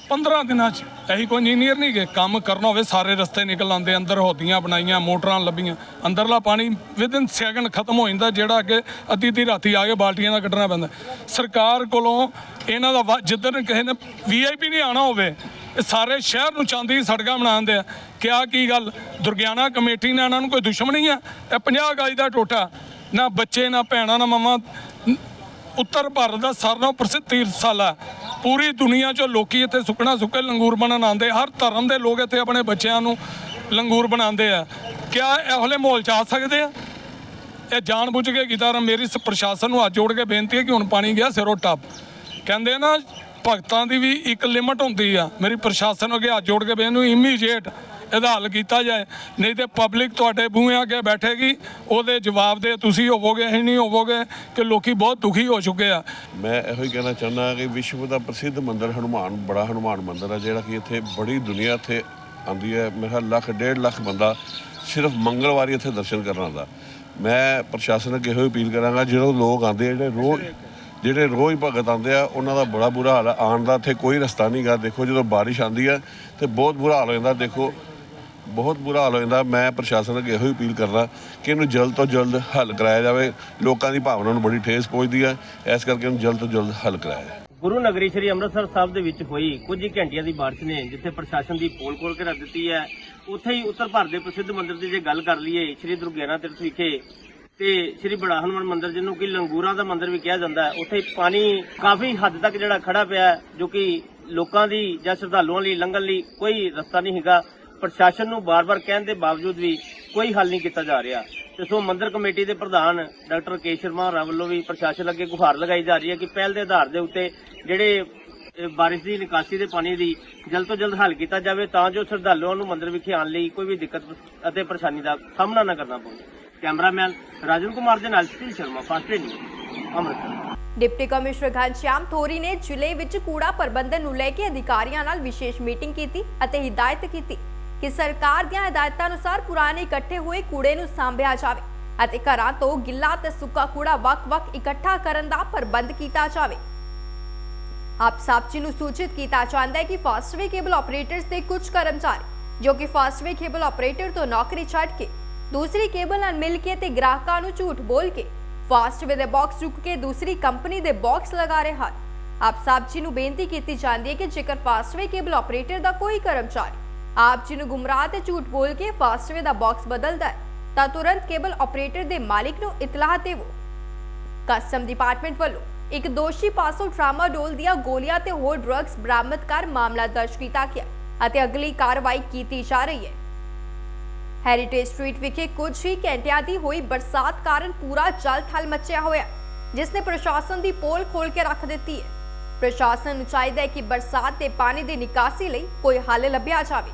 [SPEAKER 9] 15 ਦਿਨਾਂ 'ਚ ਇਹੀ ਕੋਈ ਇੰਜੀਨੀਅਰ ਨਹੀਂ ਗਏ ਕੰਮ ਕਰਨਾ ਹੋਵੇ, ਸਾਰੇ ਰਸਤੇ ਨਿਕਲ ਆਉਂਦੇ, ਅੰਦਰ ਹੋਦੀਆਂ ਬਣਾਈਆਂ, ਮੋਟਰਾਂ ਲੱਭੀਆਂ। ਅੰਦਰਲਾ ਪਾਣੀ ਵਿਦਿਨ ਸੈਕਿੰਡ ਖਤਮ ਹੋ ਜਾਂਦਾ, ਜਿਹੜਾ ਅੱਗੇ ਅੱਧੀ ਅੱਧੀ ਰਾਤੀ ਆ ਕੇ ਬਾਲਟੀਆਂ ਦਾ ਕੱਢਣਾ ਪੈਂਦਾ। ਸਰਕਾਰ ਕੋਲੋਂ ਇਹਨਾਂ ਦਾ ਵਾ- ਜਿੱਦਣ ਕਿਸੇ ਨੇ ਵੀਆਈਪੀ ਨਹੀਂ ਆਣਾ ਹੋਵੇ, ਇਹ ਸਾਰੇ ਸ਼ਹਿਰ ਨੂੰ ਚਾਂਦੀ ਦੀ ਸੜਕਾਂ ਬਣਾਉਂਦੇ ਆ। ਕਿਆ ਕੀ ਗੱਲ ਦੁਰਗਿਆਨਾ ਕਮੇਟੀ ਨਾਲ ਇਹਨਾਂ ਨੂੰ ਕੋਈ ਦੁਸ਼ਮਣੀ ਆ? ਇਹ 50 ਗਾਜ ਦਾ ਟੋਟਾ। ਨਾ ਬੱਚੇ, ਨਾ ਭੈਣਾਂ, ਨਾ ਮਮਾ ਉੱਤਰ ਭਾਰਤ ਦਾ ਸਾਰਿਆਂ ਨਾਲੋਂ ਪ੍ਰਸਿੱਧ ਤੀਰਥਸ਼ਾਲਾ ਪੂਰੀ ਦੁਨੀਆ 'ਚੋਂ ਲੋਕੀ ਇੱਥੇ ਸੁੱਕਣਾ ਸੁੱਕੇ ਲੰਗੂਰ ਬਣਨ ਆਉਂਦੇ ਹਰ ਧਰਮ ਦੇ ਲੋਕ ਇੱਥੇ ਆਪਣੇ ਬੱਚਿਆਂ ਨੂੰ ਲੰਗੂਰ ਬਣਾਉਂਦੇ ਆ। ਕਿਆ ਇਹੋ ਜਿਹੇ ਮਾਹੌਲ 'ਚ ਆ ਸਕਦੇ ਆ? ਇਹ ਜਾਣ ਬੁੱਝ ਕੇ ਕੀਤਾ ਮੇਰੀ ਸ- ਪ੍ਰਸ਼ਾਸਨ ਨੂੰ ਹੱਥ ਜੋੜ ਕੇ ਬੇਨਤੀ ਹੈ ਕਿ ਹੁਣ ਪਾਣੀ ਗਿਆ, ਸਿਰੋਂ ਟੱਪ। ਕਹਿੰਦੇ ਨਾ, ਭਗਤਾਂ ਦੀ ਵੀ ਇੱਕ ਲਿਮਟ ਹੁੰਦੀ ਆ। ਮੇਰੀ ਪ੍ਰਸ਼ਾਸਨ ਅੱਗੇ ਹੱਥ ਜੋੜ ਕੇ ਬੇਨਤੀ ਇਮੀਡੀਏਟ ਇਹਦਾ ਹੱਲ ਕੀਤਾ ਜਾਏ, ਨਹੀਂ ਤੇ ਪਬਲਿਕ ਤੁਹਾਡੇ ਬੂਹੇ ਅੱਗੇ ਬੈਠੇਗੀ, ਉਹਦੇ ਜਵਾਬ ਦੇ ਤੁਸੀਂ ਹੋਵੋਗੇ, ਅਸੀਂ ਨਹੀਂ ਹੋਵੋਗੇ, ਕਿ ਲੋਕੀ ਬਹੁਤ ਦੁਖੀ ਹੋ ਚੁੱਕੇ ਆ।
[SPEAKER 10] ਮੈਂ ਇਹੋ ਹੀ ਕਹਿਣਾ ਚਾਹੁੰਦਾ ਕਿ ਵਿਸ਼ਵ ਦਾ ਪ੍ਰਸਿੱਧ ਮੰਦਿਰ ਹਨੂਮਾਨ, ਬੜਾ ਹਨੂਮਾਨ ਮੰਦਿਰ ਹੈ ਜਿਹੜਾ ਕਿ ਇੱਥੇ ਬੜੀ ਦੁਨੀਆ ਇੱਥੇ ਆਉਂਦੀ ਹੈ। ਮੇਰਾ ਲੱਖ, ਡੇਢ ਲੱਖ ਬੰਦਾ ਸਿਰਫ ਮੰਗਲਵਾਰ ਇੱਥੇ ਦਰਸ਼ਨ ਕਰਨ ਆਉਂਦਾ। ਮੈਂ ਪ੍ਰਸ਼ਾਸਨ ਅੱਗੇ ਇਹੋ ਹੀ ਅਪੀਲ ਕਰਾਂਗਾ, ਜਦੋਂ ਲੋਕ ਆਉਂਦੇ ਆ, ਜਿਹੜੇ ਰੋਜ਼ ਜਿਹੜੇ ਰੋਜ਼ ਭਗਤ ਆਉਂਦੇ ਆ, ਉਹਨਾਂ ਦਾ ਬੜਾ ਬੁਰਾ ਹਾਲ ਹੈ ਆਉਣ ਦਾ ਇੱਥੇ ਕੋਈ ਰਸਤਾ ਨਹੀਂ ਗਾ। ਦੇਖੋ ਜਦੋਂ ਬਾਰਿਸ਼ ਆਉਂਦੀ ਹੈ ਤੇ ਬਹੁਤ ਬੁਰਾ ਹਾਲ ਹੋ ਜਾਂਦਾ। ਦੇਖੋ ਬਹੁਤ ਬੁਰਾ ਹਾਲ ਹੋ ਜਾਂਦਾ। ਮੈਂ ਪ੍ਰਸ਼ਾਸਨ ਅੱਗੇ ਇਹੋ ਹੀ ਅਪੀਲ ਕਰਦਾ ਕਿ ਇਹਨੂੰ ਜਲਦ ਤੋਂ ਜਲਦ ਹੱਲ ਕਰਾਇਆ ਜਾਵੇ। ਲੋਕਾਂ ਦੀ ਭਾਵਨਾ ਨੂੰ ਬੜੀ ਠੇਸ ਪਹੁੰਚਦੀ ਹੈ। ਇਸ ਕਰਕੇ ਇਹਨੂੰ ਜਲਦ ਤੋਂ ਜਲਦ ਹੱਲ ਕਰਾਇਆ ਜਾਵੇ।
[SPEAKER 11] ਗੁਰੂ ਨਗਰੀ ਸ੍ਰੀ ਅੰਮ੍ਰਿਤਸਰ ਸਾਹਿਬ ਦੇ ਵਿੱਚ ਹੋਈ ਕੁਝ ਘੰਟਿਆਂ ਦੀ ਬਾਰਿਸ਼ ਨੇ, ਜਿੱਥੇ ਪ੍ਰਸ਼ਾਸਨ ਦੀ ਪੋਲ ਖੋਲ ਕੇ ਦਿੱਤੀ ਹੈ। ਉੱਥੇ ਹੀ ਉੱਤਰ ਭਾਰਤ ਦੇ ਪ੍ਰਸਿੱਧ ਮੰਦਿਰ ਦੀ ਜੇ ਗੱਲ ਕਰ ਲਈਏ, ਸ੍ਰੀ ਦੁਰਗਿਆਨਾ ਤੀਰਥ ਵਿਖੇ ਤੇ ਸ੍ਰੀ ਬੜਾ ਹਨੂੰਮਾਨ ਮੰਦਿਰ, ਜਿਹਨੂੰ ਕਿ ਲੰਗੂਰਾਂ ਦਾ ਮੰਦਿਰ ਵੀ ਕਿਹਾ ਜਾਂਦਾ ਹੈ, ਉੱਥੇ ਪਾਣੀ ਕਾਫੀ ਹੱਦ ਤੱਕ ਜਿਹੜਾ ਖੜਾ ਪਿਆ ਜੋ ਕਿ ਲੋਕਾਂ ਦੀ ਜਾਂ ਸ਼ਰਧਾਲੂਆਂ ਲਈ, ਲੰਘਣ ਲਈ ਕੋਈ ਰਸਤਾ ਨਹੀਂ ਹੈਗਾ। ਪ੍ਰਸ਼ਾਸਨ ਨੂੰ ਬਾਰ-ਬਾਰ ਕਹਿਣ ਦੇ ਬਾਵਜੂਦ ਵੀ ਕੋਈ ਹੱਲ ਨਹੀਂ ਕੀਤਾ ਜਾ ਰਿਹਾ। ਤੇ ਸੋ ਮੰਦਿਰ ਕਮੇਟੀ ਦੇ ਪ੍ਰਧਾਨ ਡਾਕਟਰ ਕੇ ਸ਼ਰਮਾ ਰਾਵ ਵੱਲੋਂ ਵੀ ਪ੍ਰਸ਼ਾਸਨ ਅੱਗੇ ਗੁਹਾਰ ਲਗਾਈ ਜਾ ਰਹੀ ਹੈ ਕਿ ਪਹਿਲ ਦੇ ਆਧਾਰ ਦੇ ਉੱਤੇ ਜਿਹੜੇ ਬਾਰਿਸ਼ ਦੀ ਨਿਕਾਸੀ ਦੇ ਪਾਣੀ ਦੀ ਜਲਦ ਤੋਂ ਜਲਦ ਹੱਲ ਕੀਤਾ ਜਾਵੇ, ਤਾਂ ਜੋ ਸ਼ਰਧਾਲੂਆਂ ਨੂੰ ਮੰਦਿਰ ਵਿਖੇ ਆਉਣ ਲਈ ਕੋਈ ਵੀ ਦਿੱਕਤ ਅਤੇ ਪਰੇਸ਼ਾਨੀ ਦਾ ਸਾਹਮਣਾ ਨਾ ਕਰਨਾ ਪਵੇ। ਕੈਮਰਾਮੈਨ ਰਾਜਨ ਕੁਮਾਰ ਦੇ ਨਾਲ Satish Sharma, fast news Amritsar.
[SPEAKER 1] Deputy commissioner Ghanshyam Thori ਨੇ ਜ਼ਿਲ੍ਹੇ ਵਿੱਚ ਕੂੜਾ ਪ੍ਰਬੰਧਨ ਨੂੰ ਲੈ ਕੇ ਅਧਿਕਾਰੀਆਂ ਨਾਲ ਵਿਸ਼ੇਸ਼ ਮੀਟਿੰਗ ਕੀਤੀ ਅਤੇ ਹਿਦਾਇਤ ਕੀਤੀ। ਕਿ ਸਰਕਾਰ ਦੀਆਂ ਹਦਾਇਤਾਂ ਅਨੁਸਾਰ ਪੁਰਾਣੇ ਇਕੱਠੇ ਹੋਏ ਕੂੜੇ ਨੂੰ ਸਾਂਭਿਆ ਜਾਵੇ ਅਤੇ ਘਰਾਂ ਤੋਂ ਗਿੱਲਾ ਤੇ ਸੁੱਕਾ ਕੂੜਾ ਵੱਖ-ਵੱਖ ਇਕੱਠਾ ਕਰਨ ਦਾ ਪ੍ਰਬੰਧ ਕੀਤਾ ਜਾਵੇ। ਆਪ ਸਾਬਚੀ ਨੂੰ ਸੂਚਿਤ ਕੀਤਾ ਜਾਂਦਾ ਹੈ ਕਿ ਫਾਸਟਵੇ ਕੇਬਲ ਆਪਰੇਟਰਸ ਦੇ ਕੁਝ ਕਰਮਚਾਰੀ, ਜੋ ਕਿ ਫਾਸਟਵੇ ਕੇਬਲ ਆਪਰੇਟਰ ਤੋਂ ਨੌਕਰੀ ਛੱਡ ਕੇ, ਦੂਸਰੀ ਕੇਬਲ ਨਾਲ ਮਿਲ ਕੇ ਤੇ ਗ੍ਰਾਹਕਾਂ ਨੂੰ ਝੂਠ ਬੋਲ ਕੇ ਫਾਸਟਵੇ ਦੇ ਬਾਕਸ ਚੁੱਕ ਕੇ ਦੂਸਰੀ ਕੰਪਨੀ ਦੇ ਬਾਕਸ ਲਗਾ ਰਹੇ ਹਨ। ਆਪ ਸਾਬਚੀ ਨੂੰ ਬੇਨਤੀ ਕੀਤੀ ਜਾਂਦੀ ਹੈ ਕਿ ਜੇਕਰ ਫਾਸਟਵੇ ਕੇਬਲ ਆਪਰੇਟਰ ਦਾ ਕੋਈ ਕਰਮਚਾਰੀ ਆਪ ਜੀ ਨੂੰ ਗੁੰਮਰਾਹ ਤੇ ਝੂਠ ਬੋਲ ਕੇ ਫਾਸਟਵੇ ਦਾ ਬਾਕਸ ਬਦਲਦਾ ਹੈ, ਤਾਂ ਤੁਰੰਤ ਕੇਬਲ ਆਪਰੇਟਰ ਦੇ ਮਾਲਿਕ ਨੂੰ ਇਤਲਾਹ ਦੇਵੋ। ਕਸਟਮ ਡਿਪਾਰਟਮੈਂਟ ਵੱਲੋਂ ਇੱਕ ਦੋਸ਼ੀ ਪਾਸੋਂ ਟਰਾਮਾਡੋਲ ਦੀਆਂ ਗੋਲੀਆਂ ਤੇ ਹੋਰ ਡਰੱਗਸ ਬਰਾਮਦ ਕਰ ਮਾਮਲਾ ਦਰਜ ਕੀਤਾ ਗਿਆ ਅਤੇ ਅਗਲੀ ਕਾਰਵਾਈ ਕੀਤੀ ਜਾ ਰਹੀ ਹੈ। ਹੈਰੀਟੇਜ ਸਟਰੀਟ ਵਿਖੇ ਕੁਝ ਹੀ ਘੰਟਿਆਂ ਦੀ ਹੋਈ ਬਰਸਾਤ ਕਾਰਨ ਪੂਰਾ ਜਲ ਥਲ ਮਚਿਆ ਹੋਇਆ ਜਿਸ ਨੇ ਪ੍ਰਸ਼ਾਸਨ ਦੀ ਪੋਲ ਖੋਲ ਕੇ ਰੱਖ ਦਿੱਤੀ ਹੈ। ਪ੍ਰਸ਼ਾਸਨ ਨੂੰ ਚਾਹੀਦਾ ਹੈ ਕਿ ਬਰਸਾਤ ਦੇ ਪਾਣੀ ਦੀ ਨਿਕਾਸੀ ਲਈ ਕੋਈ ਹੱਲ ਲੱਭਿਆ ਜਾਵੇ।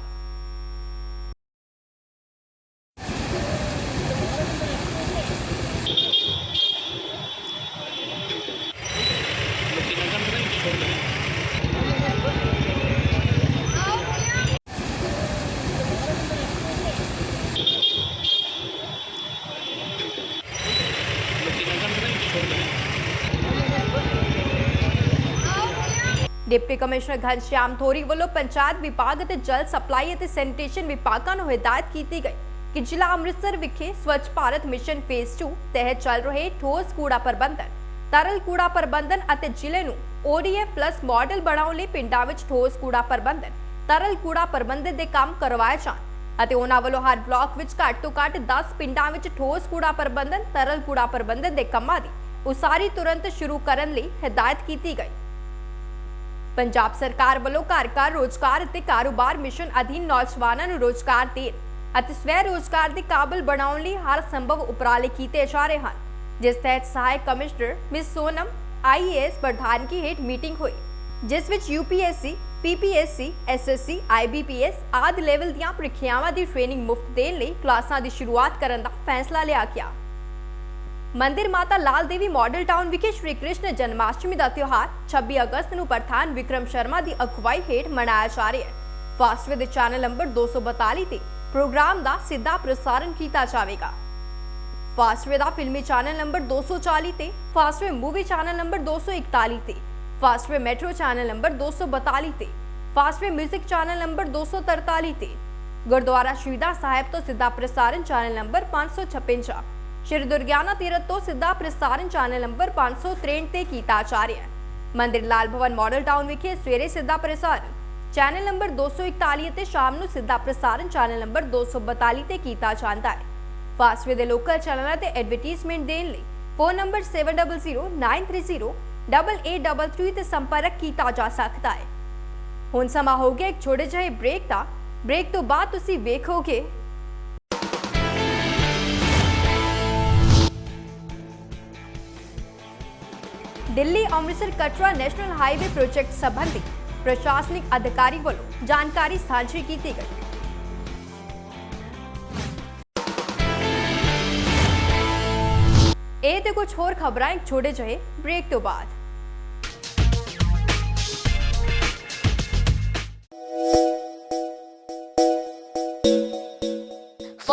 [SPEAKER 1] ਡਿਪਟੀ ਕਮਿਸ਼ਨਰ ਘਨਸ਼ਿਆਮ ਥੋਰੀ ਵੱਲੋਂ ਪੰਚਾਇਤ ਵਿਭਾਗ ਅਤੇ ਜਲ ਸਪਲਾਈ ਅਤੇ ਸੈਨੀਟੇਸ਼ਨ ਵਿਭਾਗਾਂ ਨੂੰ ਹਦਾਇਤ ਕੀਤੀ ਗਈ ਕਿ ਜ਼ਿਲ੍ਹਾ ਅੰਮ੍ਰਿਤਸਰ ਵਿਖੇ ਸਵੱਛ ਭਾਰਤ ਮਿਸ਼ਨ ਫੇਜ਼ 2 ਤਹਿਤ ਚੱਲ ਰਹੇ ਠੋਸ ਕੂੜਾ ਪ੍ਰਬੰਧਨ, ਤਰਲ ਕੂੜਾ ਪ੍ਰਬੰਧਨ ਅਤੇ ਜ਼ਿਲ੍ਹੇ ਨੂੰ ODF ਪਲੱਸ ਮਾਡਲ ਬਣਾਉਣ ਲਈ ਪਿੰਡਾਂ ਵਿੱਚ ਠੋਸ ਕੂੜਾ ਪ੍ਰਬੰਧਨ, ਤਰਲ ਕੂੜਾ ਪ੍ਰਬੰਧਨ ਦੇ ਕੰਮ ਕਰਵਾਏ ਜਾਣ ਅਤੇ ਉਹਨਾਂ ਵੱਲੋਂ ਹਰ ਬਲਾਕ ਵਿੱਚ ਘੱਟ ਤੋਂ ਘੱਟ 10 ਪਿੰਡਾਂ ਵਿੱਚ ਠੋਸ ਕੂੜਾ ਪ੍ਰਬੰਧਨ, ਤਰਲ ਕੂੜਾ ਪ੍ਰਬੰਧਨ ਦੇ ਕੰਮਾਂ ਦੀ ਉਸਾਰੀ ਤੁਰੰਤ ਸ਼ੁਰੂ ਕਰਨ ਲਈ ਹਦਾਇਤ ਕੀਤੀ ਗਈ। ਪੰਜਾਬ ਸਰਕਾਰ ਵੱਲੋਂ ਘਰ ਘਰ ਰੋਜ਼ਗਾਰ ਅਤੇ ਕਾਰੋਬਾਰ ਮਿਸ਼ਨ ਅਧੀਨ ਨੌਜਵਾਨਾਂ ਨੂੰ ਰੋਜ਼ਗਾਰ ਦੇਣ ਅਤੇ ਸਵੈ ਰੋਜ਼ਗਾਰ ਦੇ ਕਾਬਲ ਬਣਾਉਣ ਲਈ ਹਰ ਸੰਭਵ ਉਪਰਾਲੇ ਕੀਤੇ ਜਾ ਰਹੇ ਹਨ, ਜਿਸ ਤਹਿਤ ਸਹਾਇਕ ਕਮਿਸ਼ਨਰ ਮਿਸ ਸੋਨਮ ਆਈਏਐਸ ਪ੍ਰਧਾਨਗੀ ਹੇਠ ਮੀਟਿੰਗ ਹੋਈ, ਜਿਸ ਵਿੱਚ ਯੂਪੀਐਸਸੀ ਪੀਪੀਐਸਸੀ ਐਸਐਸਸੀ ਆਈਬੀਪੀਐਸ ਆਦਿ ਲੈਵਲ ਦੀਆਂ ਪ੍ਰੀਖਿਆਵਾਂ ਦੀ ਟ੍ਰੇਨਿੰਗ ਮੁਫਤ ਦੇਣ ਲਈ ਕਲਾਸਾਂ ਦੀ ਸ਼ੁਰੂਆਤ ਕਰਨ ਦਾ ਫੈਸਲਾ ਲਿਆ ਗਿਆ। ਮੰਦਿਰ ਮਾਤਾ ਲਾਲ ਦੇਵੀ ਮਾਡਲ ਟਾਊਨ ਵਿਖੇ ਸ਼੍ਰੀ ਕ੍ਰਿਸ਼ਨ ਜਨਮਾਸ਼ਟਮੀ ਦਾ ਤਿਉਹਾਰ 26 ਅਗਸਤ ਨੂੰ ਪ੍ਰਧਾਨ ਵਿਕਰਮ ਸ਼ਰਮਾ ਦੀ ਅਗਵਾਈ ਹੇਠ ਮਨਾਇਆ ਜਾ ਰਿਹਾ ਹੈ। ਫਾਸਟਵੇ ਦੇ ਚੈਨਲ ਨੰਬਰ 242 ਤੇ ਪ੍ਰੋਗਰਾਮ ਦਾ ਸਿੱਧਾ ਪ੍ਰਸਾਰਣ ਕੀਤਾ ਜਾਵੇਗਾ। ਫਾਸਟਵੇ ਦਾ ਫਿਲਮੀ ਚੈਨਲ ਨੰਬਰ 240 ਤੇ ਫਾਸਟਵੇ ਮੂਵੀ ਚੈਨਲ ਨੰਬਰ 241 ਤੇ ਫਾਸਟਵੇ ਮੈਟਰੋ ਚੈਨਲ ਨੰਬਰ 242 ਤੇ ਫਾਸਟਵੇ 뮤직 ਚੈਨਲ ਨੰਬਰ 243 ਤੇ। ਗੁਰਦੁਆਰਾ ਸ਼ਹੀਦਾਂ ਸਾਹਿਬ ਤੋਂ ਸਿੱਧਾ ਪ੍ਰਸਾਰਣ ਚੈਨਲ ਨੰਬਰ 556 ਸ਼੍ਰੀ ਦੁਰਗਿਆਨਾ ਤੀਰਥ ਤੋਂ ਸਿੱਧਾ ਪ੍ਰਸਾਰਣ ਚੈਨਲ ਨੰਬਰ 563 ਤੇ ਕੀਤਾ ਜਾ ਰਿਹਾ ਹੈ। ਮੰਦਿਰ ਲਾਲ ਭਵਨ ਮਾਡਲ ਟਾਊਨ ਵਿਖੇ ਸਵੇਰੇ ਸਿੱਧਾ ਪ੍ਰਸਾਰਣ ਚੈਨਲ ਨੰਬਰ 241 ਅਤੇ ਸ਼ਾਮ ਨੂੰ ਸਿੱਧਾ ਪ੍ਰਸਾਰਣ ਚੈਨਲ ਨੰਬਰ 242 ਤੇ ਕੀਤਾ ਜਾਂਦਾ ਹੈ। ਫਾਸਵੇ ਦੇ ਲੋਕਲ ਚੈਨਲਾਂ ਤੇ ਐਡਵਰਟਾਈਜ਼ਮੈਂਟ ਦੇਣ ਲਈ ਫੋਨ ਨੰਬਰ 7009308833 ਤੇ ਸੰਪਰਕ ਕੀਤਾ ਜਾ ਸਕਦਾ ਹੈ। ਹੁਣ ਸਮਾਂ ਹੋ ਗਿਆ ਇੱਕ ਛੋਟੇ ਜਿਹੇ ਬ੍ਰੇਕ ਦਾ। ਬ੍ਰੇਕ ਤੋਂ ਬਾਅਦ ਤੁਸੀਂ ਵੇਖੋਗੇ Delhi Amritsar Katra national highway project ਸੰਬੰਧੀ ਪ੍ਰਸ਼ਾਸਨਿਕ ਅਧਿਕਾਰੀ ਵੱਲੋਂ ਜਾਣਕਾਰੀ ਸਾਂਝੀ ਕੀਤੀ ਗਈ ਇਹ ਤੇ ਕੁਝ ਹੋਰ ਖਬਰਾਂ ਇੱਕ ਛੋਟੇ ਜਿਹੇ break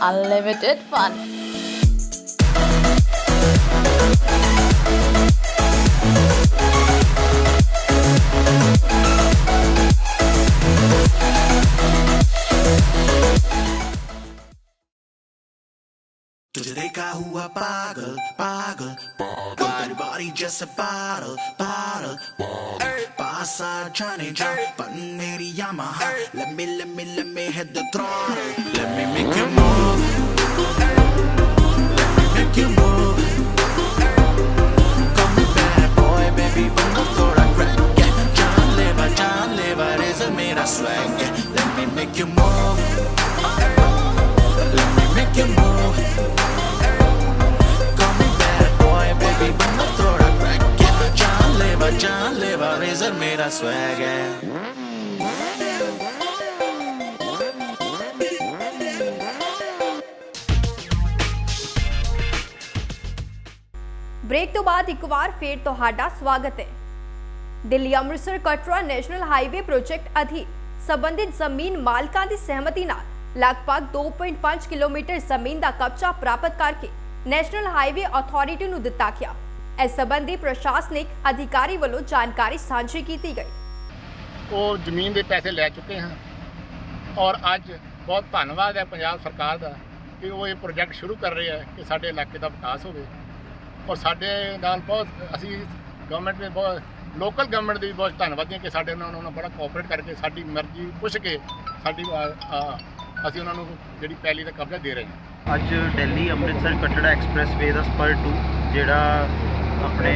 [SPEAKER 12] unlimited fun.
[SPEAKER 13] carro apaga, paga. Conta de body just a bottle, bottle. Passa Johnny John, Paneri Yamaha. Let me, let me, let me hit the throttle. Let me make you move. Let me make you move. Call me bad boy, baby, vamos toda crack. Yeah. John Lever, John Lever is a mira swag. Yeah. Let me make you move. Let me make you move. जानलेवा जानलेवा razor मेरा swag है
[SPEAKER 1] break ਤੋਂ ਬਾਅਦ ਇੱਕ ਵਾਰ ਫੇਰ ਤੁਹਾਡਾ ਸਵਾਗਤ ਹੈ Delhi Amritsar Katra national highway project ਅਧੀਨ ਸੰਬੰਧਿਤ ਜ਼ਮੀਨ ਮਾਲਕਾਂ ਦੀ ਸਹਿਮਤੀ ਨਾਲ ਲਗਭਗ 2.5 ਕਿਲੋਮੀਟਰ ਜ਼ਮੀਨ ਦਾ ਕਬਜ਼ਾ ਪ੍ਰਾਪਤ ਕਰਕੇ ਨੈਸ਼ਨਲ ਹਾਈਵੇ ਅਥਾਰਟੀ ਨੂੰ ਦਿੱਤਾ ਗਿਆ ਇਸ ਸੰਬੰਧੀ ਪ੍ਰਸ਼ਾਸਨਿਕ ਅਧਿਕਾਰੀ ਵੱਲੋਂ ਜਾਣਕਾਰੀ ਸਾਂਝੀ ਕੀਤੀ ਗਈ।
[SPEAKER 14] ਉਹ ਜ਼ਮੀਨ ਦੇ ਪੈਸੇ ਲੈ ਚੁੱਕੇ ਹਾਂ ਔਰ ਅੱਜ ਬਹੁਤ ਧੰਨਵਾਦ ਹੈ ਪੰਜਾਬ ਸਰਕਾਰ ਦਾ ਕਿ ਉਹ ਇਹ ਪ੍ਰੋਜੈਕਟ ਸ਼ੁਰੂ ਕਰ ਰਹੇ ਹੈ ਕਿ ਸਾਡੇ ਇਲਾਕੇ ਦਾ ਵਿਕਾਸ ਹੋਵੇ। ਔਰ ਸਾਡੇ ਨਾਲ ਬਹੁਤ ਅਸੀਂ ਗਵਰਨਮੈਂਟ ਦੇ ਬਹੁਤ ਲੋਕਲ ਗਵਰਨਮੈਂਟ ਦੇ ਵੀ ਬਹੁਤ ਧੰਨਵਾਦੀ ਹਾਂ ਕਿ ਸਾਡੇ ਨਾਲ ਉਹਨਾਂ ਨਾਲ ਬੜਾ ਕੋਆਪਰੇਟ ਕਰਕੇ ਸਾਡੀ ਮਰਜ਼ੀ ਪੁੱਛ ਕੇ ਸਾਡੀ ਅਸੀਂ ਉਹਨਾਂ ਨੂੰ ਜਿਹੜੀ ਪਹਿਲੀ ਦਾ ਕਬਜ਼ਾ ਦੇ ਰਹੇ ਹਾਂ।
[SPEAKER 15] ਅੱਜ ਦਿੱਲੀ ਅੰਮ੍ਰਿਤਸਰ ਕਟੜਾ ਐਕਸਪ੍ਰੈਸਵੇ ਦਾ ਸਪਰ 2 ਜਿਹੜਾ ਆਪਣੇ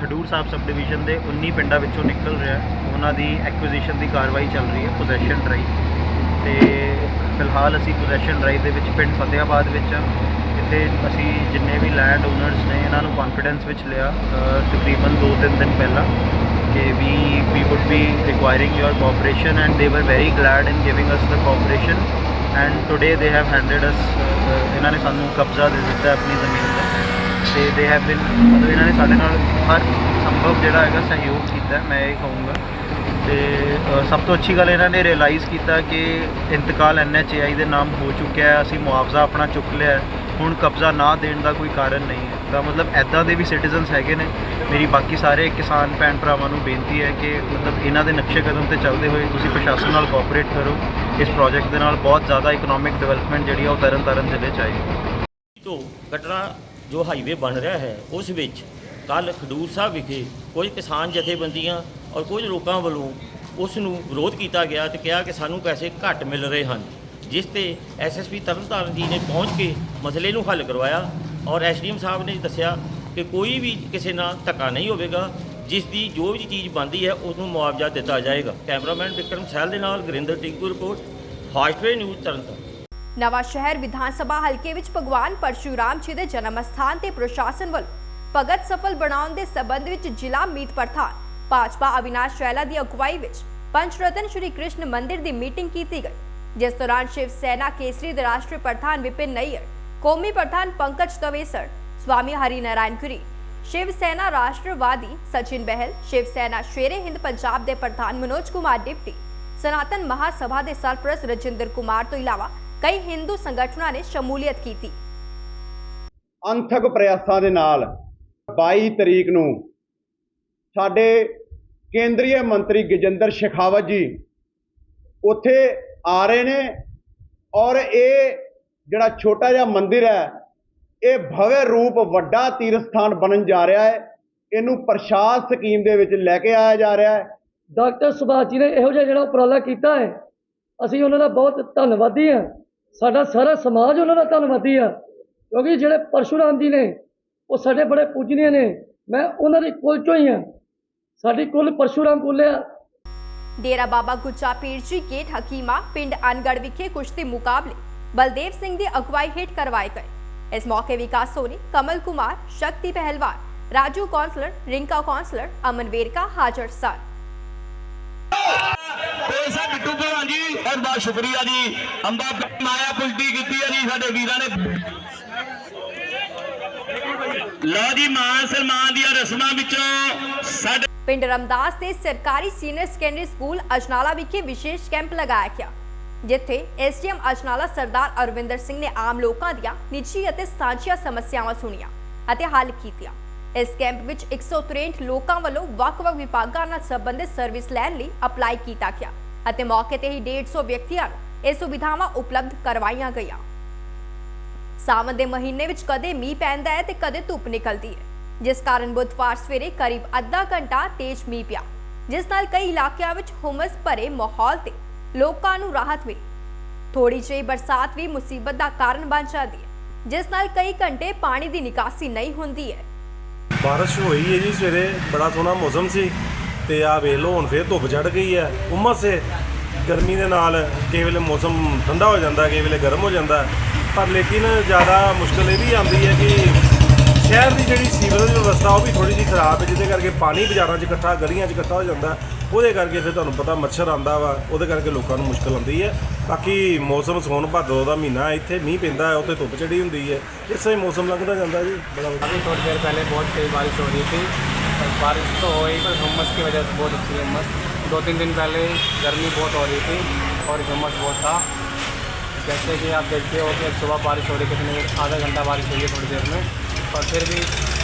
[SPEAKER 15] ਖਡੂਰ ਸਾਹਿਬ ਸਬ ਡਿਵੀਜ਼ਨ ਦੇ 19 ਪਿੰਡਾਂ ਵਿੱਚੋਂ ਨਿਕਲ ਰਿਹਾ ਉਹਨਾਂ ਦੀ ਐਕੁਜੀਸ਼ਨ ਦੀ ਕਾਰਵਾਈ ਚੱਲ ਰਹੀ ਹੈ ਪੋਜੈਸ਼ਨ ਡਰਾਈਵ ਤੇ ਫਿਲਹਾਲ ਅਸੀਂ ਪੋਜੈਸ਼ਨ ਡਰਾਈਵ ਦੇ ਵਿੱਚ ਪਿੰਡ ਫਤਿਆਬਾਦ ਵਿੱਚ ਹਾਂ। ਇੱਥੇ ਅਸੀਂ ਜਿੰਨੇ ਵੀ ਲੈਂਡ ਓਨਰਸ ਨੇ, ਇਹਨਾਂ ਨੂੰ ਕੌਨਫੀਡੈਂਸ ਵਿੱਚ ਲਿਆ ਤਕਰੀਬਨ 2-3 ਦਿਨ ਪਹਿਲਾਂ ਕਿ ਵੀ we would be requiring your cooperation and they were very glad in giving us the cooperation and today they have handed us ਇਹਨਾਂ ਨੇ ਸਾਨੂੰ ਕਬਜ਼ਾ ਦੇ ਦਿੱਤਾ ਆਪਣੀ ਜ਼ਮੀਨ ਦਾ। ਤੇ ਦੇ ਹੈਵ been ਮਤਲਬ ਇਹਨਾਂ ਨੇ ਸਾਡੇ ਨਾਲ ਹਰ ਸੰਭਵ ਜਿਹੜਾ ਹੈਗਾ ਸਹਿਯੋਗ ਕੀਤਾ ਮੈਂ ਇਹ ਕਹੂੰਗਾ। ਤੇ ਅ, ਸਭ ਤੋਂ ਅੱਛੀ ਗੱਲ ਇਹਨਾਂ ਨੇ ਰਿਅਲਾਈਜ਼ ਕੀਤਾ ਕਿ ਇੰਤਕਾਲ ਐਨਐਚਏਆਈ ਦੇ ਨਾਮ ਹੋ ਚੁੱਕਿਆ ਹੈ ਅਸੀਂ ਮੁਆਵਜ਼ਾ ਆਪਣਾ ਚੁੱਕ ਲਿਆ ਹੈ। ਹੁਣ ਕਬਜ਼ਾ ਨਾ ਦੇਣ ਦਾ ਕੋਈ ਕਾਰਨ ਨਹੀਂ ਹੈ। ਤਾਂ ਮਤਲਬ ਐਦਾਂ ਦੇ ਵੀ ਸਿਟੀਜ਼ਨਸ ਹੈਗੇ ਨੇ। ਮੇਰੀ ਬਾਕੀ ਸਾਰੇ ਕਿਸਾਨ ਭੈਣ ਭਰਾਵਾਂ ਨੂੰ ਬੇਨਤੀ ਹੈ ਕਿ ਮਤਲਬ ਇਹਨਾਂ ਦੇ ਨਕਸ਼ੇ ਕਦਮ ਤੇ ਚੱਲਦੇ ਹੋਏ ਤੁਸੀਂ ਪ੍ਰਸ਼ਾਸਨ ਨਾਲ ਕੋਆਪਰੇਟ ਕਰੋ। ਇਸ ਪ੍ਰੋਜੈਕਟ ਦੇ ਨਾਲ ਬਹੁਤ ਜ਼ਿਆਦਾ ਇਕਨੋਮਿਕ ਡਿਵੈਲਪਮੈਂਟ ਜਿਹੜੀ ਆ ਉਹ ਤਰਨ ਤਾਰਨ ਜ਼ਿਲ੍ਹੇ 'ਚ ਆਏਗੀ।
[SPEAKER 11] ਤੋਂ ਕਟਰਾ ਜੋ ਹਾਈਵੇ ਬਣ ਰਿਹਾ ਹੈ, ਉਸ ਵਿੱਚ ਕੱਲ ਖਡੂਰ ਸਾਹਿਬ ਵਿਖੇ ਕੁਝ ਕਿਸਾਨ ਜਥੇਬੰਦੀਆਂ ਔਰ ਕੁਝ ਲੋਕਾਂ ਵੱਲੋਂ ਉਸ ਨੂੰ ਵਿਰੋਧ ਕੀਤਾ ਗਿਆ ਤੇ ਕਿਹਾ ਕਿ ਸਾਨੂੰ ਪੈਸੇ ਘੱਟ ਮਿਲ ਰਹੇ ਹਨ, ਜਿਸ ਤੇ ਐਸਐਸਪੀ ਤਰਨਤਾਰਨ ਜੀ ਨੇ ਪਹੁੰਚ ਕੇ ਮਸਲੇ ਨੂੰ ਹੱਲ ਕਰਵਾਇਆ ਔਰ ਐਸਡੀਐਮ ਸਾਹਿਬ ਨੇ ਦੱਸਿਆ ਕਿ ਕੋਈ ਵੀ ਕਿਸੇ ਨਾਲ ਧੱਕਾ ਨਹੀਂ ਹੋਵੇਗਾ, ਜਿਸ ਦੀ ਜੋ ਵੀ ਚੀਜ਼ ਬਣਦੀ ਹੈ ਉਸ ਨੂੰ ਮੁਆਵਜ਼ਾ ਦਿੱਤਾ ਜਾਏਗਾ। ਕੈਮਰਾਮੈਨ ਵਿਕਰਮ ਸੈਲ ਦੇ ਨਾਲ Gurinder Tinku report Fastway news
[SPEAKER 1] Tarn Taran. Nawanshahr Vidhan Sabha ਹਲਕੇ ਵਿੱਚ ਭਗਵਾਨ ਪਰਸ਼ੂਰਾਮ ਜੀ ਦੇ ਜਨਮ ਸਥਾਨ ਤੇ ਪ੍ਰਸ਼ਾਸਨ ਵੱਲੋਂ ਭਗਤ ਸਫਲ ਬਣਾਉਣ ਦੇ ਸਬੰਧ ਵਿੱਚ ਜ਼ਿਲ੍ਹਾ ਮੀਤ ਪ੍ਰਧਾਨ ਭਾਜਪਾ ਅਵਿਨਾਸ਼ ਸ਼ੈਲਾ ਦੀ ਅਗਵਾਈ ਵਿੱਚ ਪੰਚ ਸ਼੍ਰੀ ਕ੍ਰਿਸ਼ਨ ਮੰਦਿਰ ਦੀ ਮੀਟਿੰਗ ਕੀਤੀ ਗਈ, ਜਿਸ ਦੌਰਾਨ ਸ਼ਿਵ ਸੈਨਾ ਕੇਸਰੀ ਦੇ ਰਾਸ਼ਟਰੀ ਪ੍ਰਧਾਨ ਵਿਪਿਨ ਨਈਅਰ, ਕੌਮੀ ਪ੍ਰਧਾਨ ਪੰਕਜ ਤਵੇਸਰ ਸਵਾਮੀ ਹਰੀ ਨਾਰਾਇਣ ਗੁਰੀ ਸ਼ਿਵ ਸੈਨਾ ਰਾਸ਼ਟਰਵਾਦੀ ਸਚਿਨ ਬਹਿਲ, ਸ਼ਿਵ ਸੈਨਾ ਸ਼ੇਰੇ ਹਿੰਦ ਪੰਜਾਬ ਦੇ ਪ੍ਰਧਾਨ ਮਨੋਜ ਕੁਮਾਰ ਡਿਪਟੀ, ਸਨਾਤਨ ਮਹਾਸਭਾ ਦੇ ਸਰਪ੍ਰਸਤ ਰਜਿੰਦਰ ਕੁਮਾਰ ਤੋਂ ਇਲਾਵਾ ਕਈ ਹਿੰਦੂ ਸੰਗਠਨਾਂ ਨੇ ਸ਼ਮੂਲੀਅਤ ਕੀਤੀ।
[SPEAKER 16] ਅੰਥਕ ਪ੍ਰਯਾਸਾਂ ਦੇ ਨਾਲ 22 ਤਰੀਕ ਨੂੰ ਸਾਡੇ ਕੇਂਦਰੀ ਮੰਤਰੀ ਗਜੇਂਦਰ ਸ਼ੇਖਾਵਤ ਜੀ ਉੱਥੇ ਆ ਰਹੇ ਨੇ ਔਰ ਇਹ ਜਿਹੜਾ ਛੋਟਾ ਜਿਹਾ ਮੰਦਿਰ ਹੈ ਇਹ ਭਵਯ ਰੂਪ ਵੱਡਾ ਤੀਰਥ ਸਥਾਨ ਬਣਨ ਜਾ ਰਿਹਾ ਹੈ। ਇਹਨੂੰ ਪ੍ਰਸ਼ਾਦ ਸਕੀਮ ਦੇ ਵਿੱਚ ਲੈ ਕੇ ਆਇਆ ਜਾ ਰਿਹਾ ਹੈ।
[SPEAKER 17] ਡਾਕਟਰ ਸੁਭਾਸ਼ ਜੀ ਨੇ ਇਹੋ ਜਿਹਾ ਜਿਹੜਾ ਉਪਰਾਲਾ ਕੀਤਾ ਹੈ ਅਸੀਂ ਉਹਨਾਂ ਦਾ ਬਹੁਤ ਧੰਨਵਾਦੀ ਹਾਂ। ਸਾਡਾ ਸਾਰਾ ਸਮਾਜ ਉਹਨਾਂ ਦਾ ਧੰਨਵਾਦੀ ਆ। ਕਿਉਂਕਿ ਜਿਹੜੇ ਪਰਸ਼ੂਰਾਮ ਜੀ ਨੇ, ਉਹ ਸਾਡੇ ਬੜੇ ਪੂਜਨੀय ਨੇ। ਮੈਂ ਉਹਨਾਂ ਦੀ ਕੁਲ ਚੋਂ ਹੀ ਹਾਂ ਸਾਡੀ ਕੁੱਲ ਪਰਸ਼ੂਰਾਮ ਕੁੱਲ ਆ।
[SPEAKER 1] ਡੇਰਾ ਬਾਬਾ ਗੁੱਚਾ ਪੀਰ ਜੀ ਗੇਟ ਹਕੀਮਾ, ਪਿੰਡ ਅਨਗੜ ਵਿਖੇ ਕੁਸ਼ਤੀ ਮੁਕਾਬਲੇ ਬਲਦੇਵ ਸਿੰਘ ਦੀ ਅਗਵਾਈ ਹੇਠ ਕਰਵਾਏ ਗਏ। ਇਸ ਮੌਕੇ ਵਿਕਾਸ ਸੋਨੀ, ਕਮਲ ਕੁਮਾਰ, ਸ਼ਕਤੀ ਪਹਿਲਵਾਨ, ਰਾਜੂ ਕੌਂਸਲਰ, ਰਿੰਕਾ ਕੌਂਸਲਰ, ਅਮਨ ਵੇਰਕਾ ਹਾਜ਼ਰ ਸਨ
[SPEAKER 18] ਸਾ ਬਿੱਟੂ ਭਲਵਾਨ ਜੀ ਬਹੁਤ ਬਹੁਤ ਸ਼ੁਕਰੀਆ ਜੀ। ਅੰਬਾ ਮਾਇਆ ਪੁਲਟੀ ਕੀਤੀ ਹੈ ਜੀ, ਸਾਡੇ ਵੀਰਾਂ ਨੇ। ਲਓ ਜੀ, ਮਾਨ ਸਨਮਾਨ ਦੀਆਂ ਰਸਮਾਂ ਵਿੱਚੋਂ ਸਾਡੇ
[SPEAKER 1] ਪਿੰਡ ਰਮਦਾਸ ਦੇ ਸਰਕਾਰੀ ਸੀਨੀਅਰ ਸੈਕੰਡਰੀ ਸਕੂਲ ਅਜਨਾਲਾ ਵਿਖੇ ਵਿਸ਼ੇਸ਼ ਕੈਂਪ ਲਗਾਇਆ ਗਿਆ, ਜਿੱਥੇ ਐਸਡੀਐਮ ਅਜਨਾਲਾ ਸਰਦਾਰ ਅਰਵਿੰਦਰ ਸਿੰਘ ਨੇ ਆਮ ਲੋਕਾਂ ਦੀਆਂ ਨਿੱਜੀ ਅਤੇ ਸਾਂਝੀਆਂ ਸਮੱਸਿਆਵਾਂ ਸੁਣੀਆਂ ਅਤੇ ਹੱਲ ਕੀਤੀਆਂ। ਇਸ ਕੈਂਪ ਵਿੱਚ 163 ਲੋਕਾਂ ਵੱਲੋਂ ਵੱਖ-ਵੱਖ ਵਿਭਾਗਾਂ ਨਾਲ ਸੰਬੰਧਿਤ ਸਰਵਿਸ ਲੈਣ ਲਈ ਅਪਲਾਈ ਕੀਤਾ ਗਿਆ। ਅਤੇ ਮੌਕੇ ਤੇ ਹੀ 150 ਵਿਅਕਤੀਆਂ ਨੂੰ ਇਹ ਸੁਵਿਧਾਵਾਂ ਉਪਲਬਧ ਕਰਵਾਈਆਂ ਗਈਆਂ। ਸਾਵਣ ਦੇ ਮਹੀਨੇ ਵਿੱਚ ਕਦੇ ਮੀਂਹ ਪੈਂਦਾ ਹੈ ਤੇ ਕਦੇ ਧੁੱਪ ਨਿਕਲਦੀ ਹੈ। ਜਿਸ ਕਾਰਨ ਬੁੱਧਵਾਰ ਸਵੇਰੇ ਕਰੀਬ ਅੱਧਾ ਘੰਟਾ ਤੇਜ਼ ਮੀਂਹ ਪਿਆ। ਜਿਸ ਨਾਲ ਕਈ ਇਲਾਕਿਆਂ ਵਿੱਚ ਹੁਮਸ ਭਰੇ ਮਾਹੌਲ ਤੇ ਲੋਕਾਂ ਨੂੰ ਰਾਹਤ ਮਿਲੀ। ਥੋੜੀ ਜਿਹੀ ਬਰਸਾਤ ਵੀ ਮੁਸੀਬਤ ਦਾ ਕਾਰਨ ਬਣ ਜਾਂਦੀ ਹੈ, ਜਿਸ ਨਾਲ ਕਈ ਘੰਟੇ ਪਾਣੀ ਦੀ ਨਿਕਾਸੀ ਨਹੀਂ ਹੁੰਦੀ ਹੈ।
[SPEAKER 19] ਬਾਰਿਸ਼ ਹੋਈ ਹੈ ਜੀ ਸਵੇਰੇ, ਬੜਾ ਸੋਹਣਾ ਮੌਸਮ ਸੀ। ਤੇ ਆ ਵੇਖ ਲਓ, ਹੁਣ ਫੇਰ ਧੁੱਪ ਚੜ ਗਈ ਹੈ। ਉਮਸ ਹੈ। ਗਰਮੀ ਦੇ ਨਾਲ ਕਈ ਵੇਲੇ ਮੌਸਮ ਠੰਡਾ ਹੋ ਜਾਂਦਾ ਕਈ ਵੇਲੇ ਗਰਮ ਹੋ ਜਾਂਦਾ। ਪਰ ਲੇਕਿਨ ਜ਼ਿਆਦਾ ਮੁਸ਼ਕਲ ਇਹ ਵੀ ਆਉਂਦੀ ਹੈ ਕਿ ਸ਼ਹਿਰ ਦੀ ਜਿਹੜੀ ਸੀਵਰੇਜ ਵਿਵਸਥਾ, ਉਹ ਵੀ ਥੋੜੀ ਜਿਹੀ ਖਰਾਬ ਹੈ, ਜਿਹਦੇ ਕਰਕੇ ਪਾਣੀ ਬਾਜ਼ਾਰਾਂ 'ਚ ਇਕੱਠਾ, ਗਲੀਆਂ 'ਚ ਇਕੱਠਾ ਹੋ ਜਾਂਦਾ। ਉਹਦੇ ਕਰਕੇ ਫਿਰ ਤੁਹਾਨੂੰ ਪਤਾ ਮੱਛਰ ਆਉਂਦਾ ਵਾ, ਉਹਦੇ ਕਰਕੇ ਲੋਕਾਂ ਨੂੰ ਮੁਸ਼ਕਲ ਆਉਂਦੀ ਹੈ। ਬਾਕੀ ਮੌਸਮ ਸੋਨ ਭਾਦਰੋ ਦਾ ਮਹੀਨਾ, ਇੱਥੇ ਮੀਂਹ ਪੈਂਦਾ ਹੈ, ਉੱਥੇ ਧੁੱਪ ਚੜੀ ਹੁੰਦੀ ਹੈ। ਇਸੇ ਮੌਸਮ ਲੰਘਦਾ ਜਾਂਦਾ ਜੀ। ਬੜਾ ਵਧੀਆ
[SPEAKER 20] ਥੋੜੀ ਦੇਰ ਪਹਿਲੇ ਬਹੁਤ ਤੇਜ਼ ਬਾਰਿਸ਼ ਹੋ ਰਹੀ ਸੀ। थी और बारिश तो हो ही पर हुमस की वजह से बहुत अच्छी हुमस दो तीन दिन पहले गर्मी बहुत हो रही थी और हुमस बहुत था जैसे कि आप देखते हो कि सुबह बारिश हो रही है कितनी आधा घंटा बारिश हुई है थोड़ी देर में और फिर भी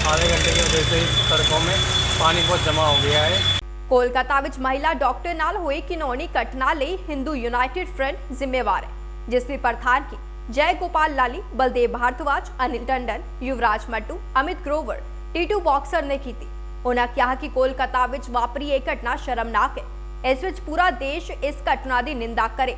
[SPEAKER 20] आधे घंटे की वजह से ही सड़कों में पानी बहुत जमा हो गया है
[SPEAKER 1] ਕੋਲਕਾਤਾ ਵਿੱਚ ਮਹਿਲਾ ਡਾਕਟਰ ਨਾਲ ਹੋਈ ਕਿਨੌਣੀ ਘਟਨਾ ਲਈ ਹਿੰਦੂ ਯੂਨਾਈਟਿਡ ਫਰੰਟ ਜ਼ਿੰਮੇਵਾਰ ਹੈ ਜਿਸ ਦੀ ਪ੍ਰਧਾਨਗੀ ਜੈ ਗੋਪਾਲ ਲਾਲੀ ਬਲਦੇਵ ਭਾਰਤਵਾਜ ਅਨਿਲ ਟੰਡਨ ਯੁਵਰਾਜ ਮੱਟੂ ਅਮਿਤ ਗਰੋਵਰ ਟੀਟੂ ਬਾਕਸਰ ਨੇ ਕੀਤੀ ਉਹਨਾਂ ਕਿਹਾ ਕਿ ਕੋਲਕਾਤਾ ਵਿੱਚ ਵਾਪਰੀ ਇਹ ਘਟਨਾ ਸ਼ਰਮਨਾਕ ਹੈ। ਇਸ ਵਿੱਚ ਪੂਰਾ ਦੇਸ਼ ਇਸ ਘਟਨਾ ਦੀ ਨਿੰਦਾ ਕਰੇ।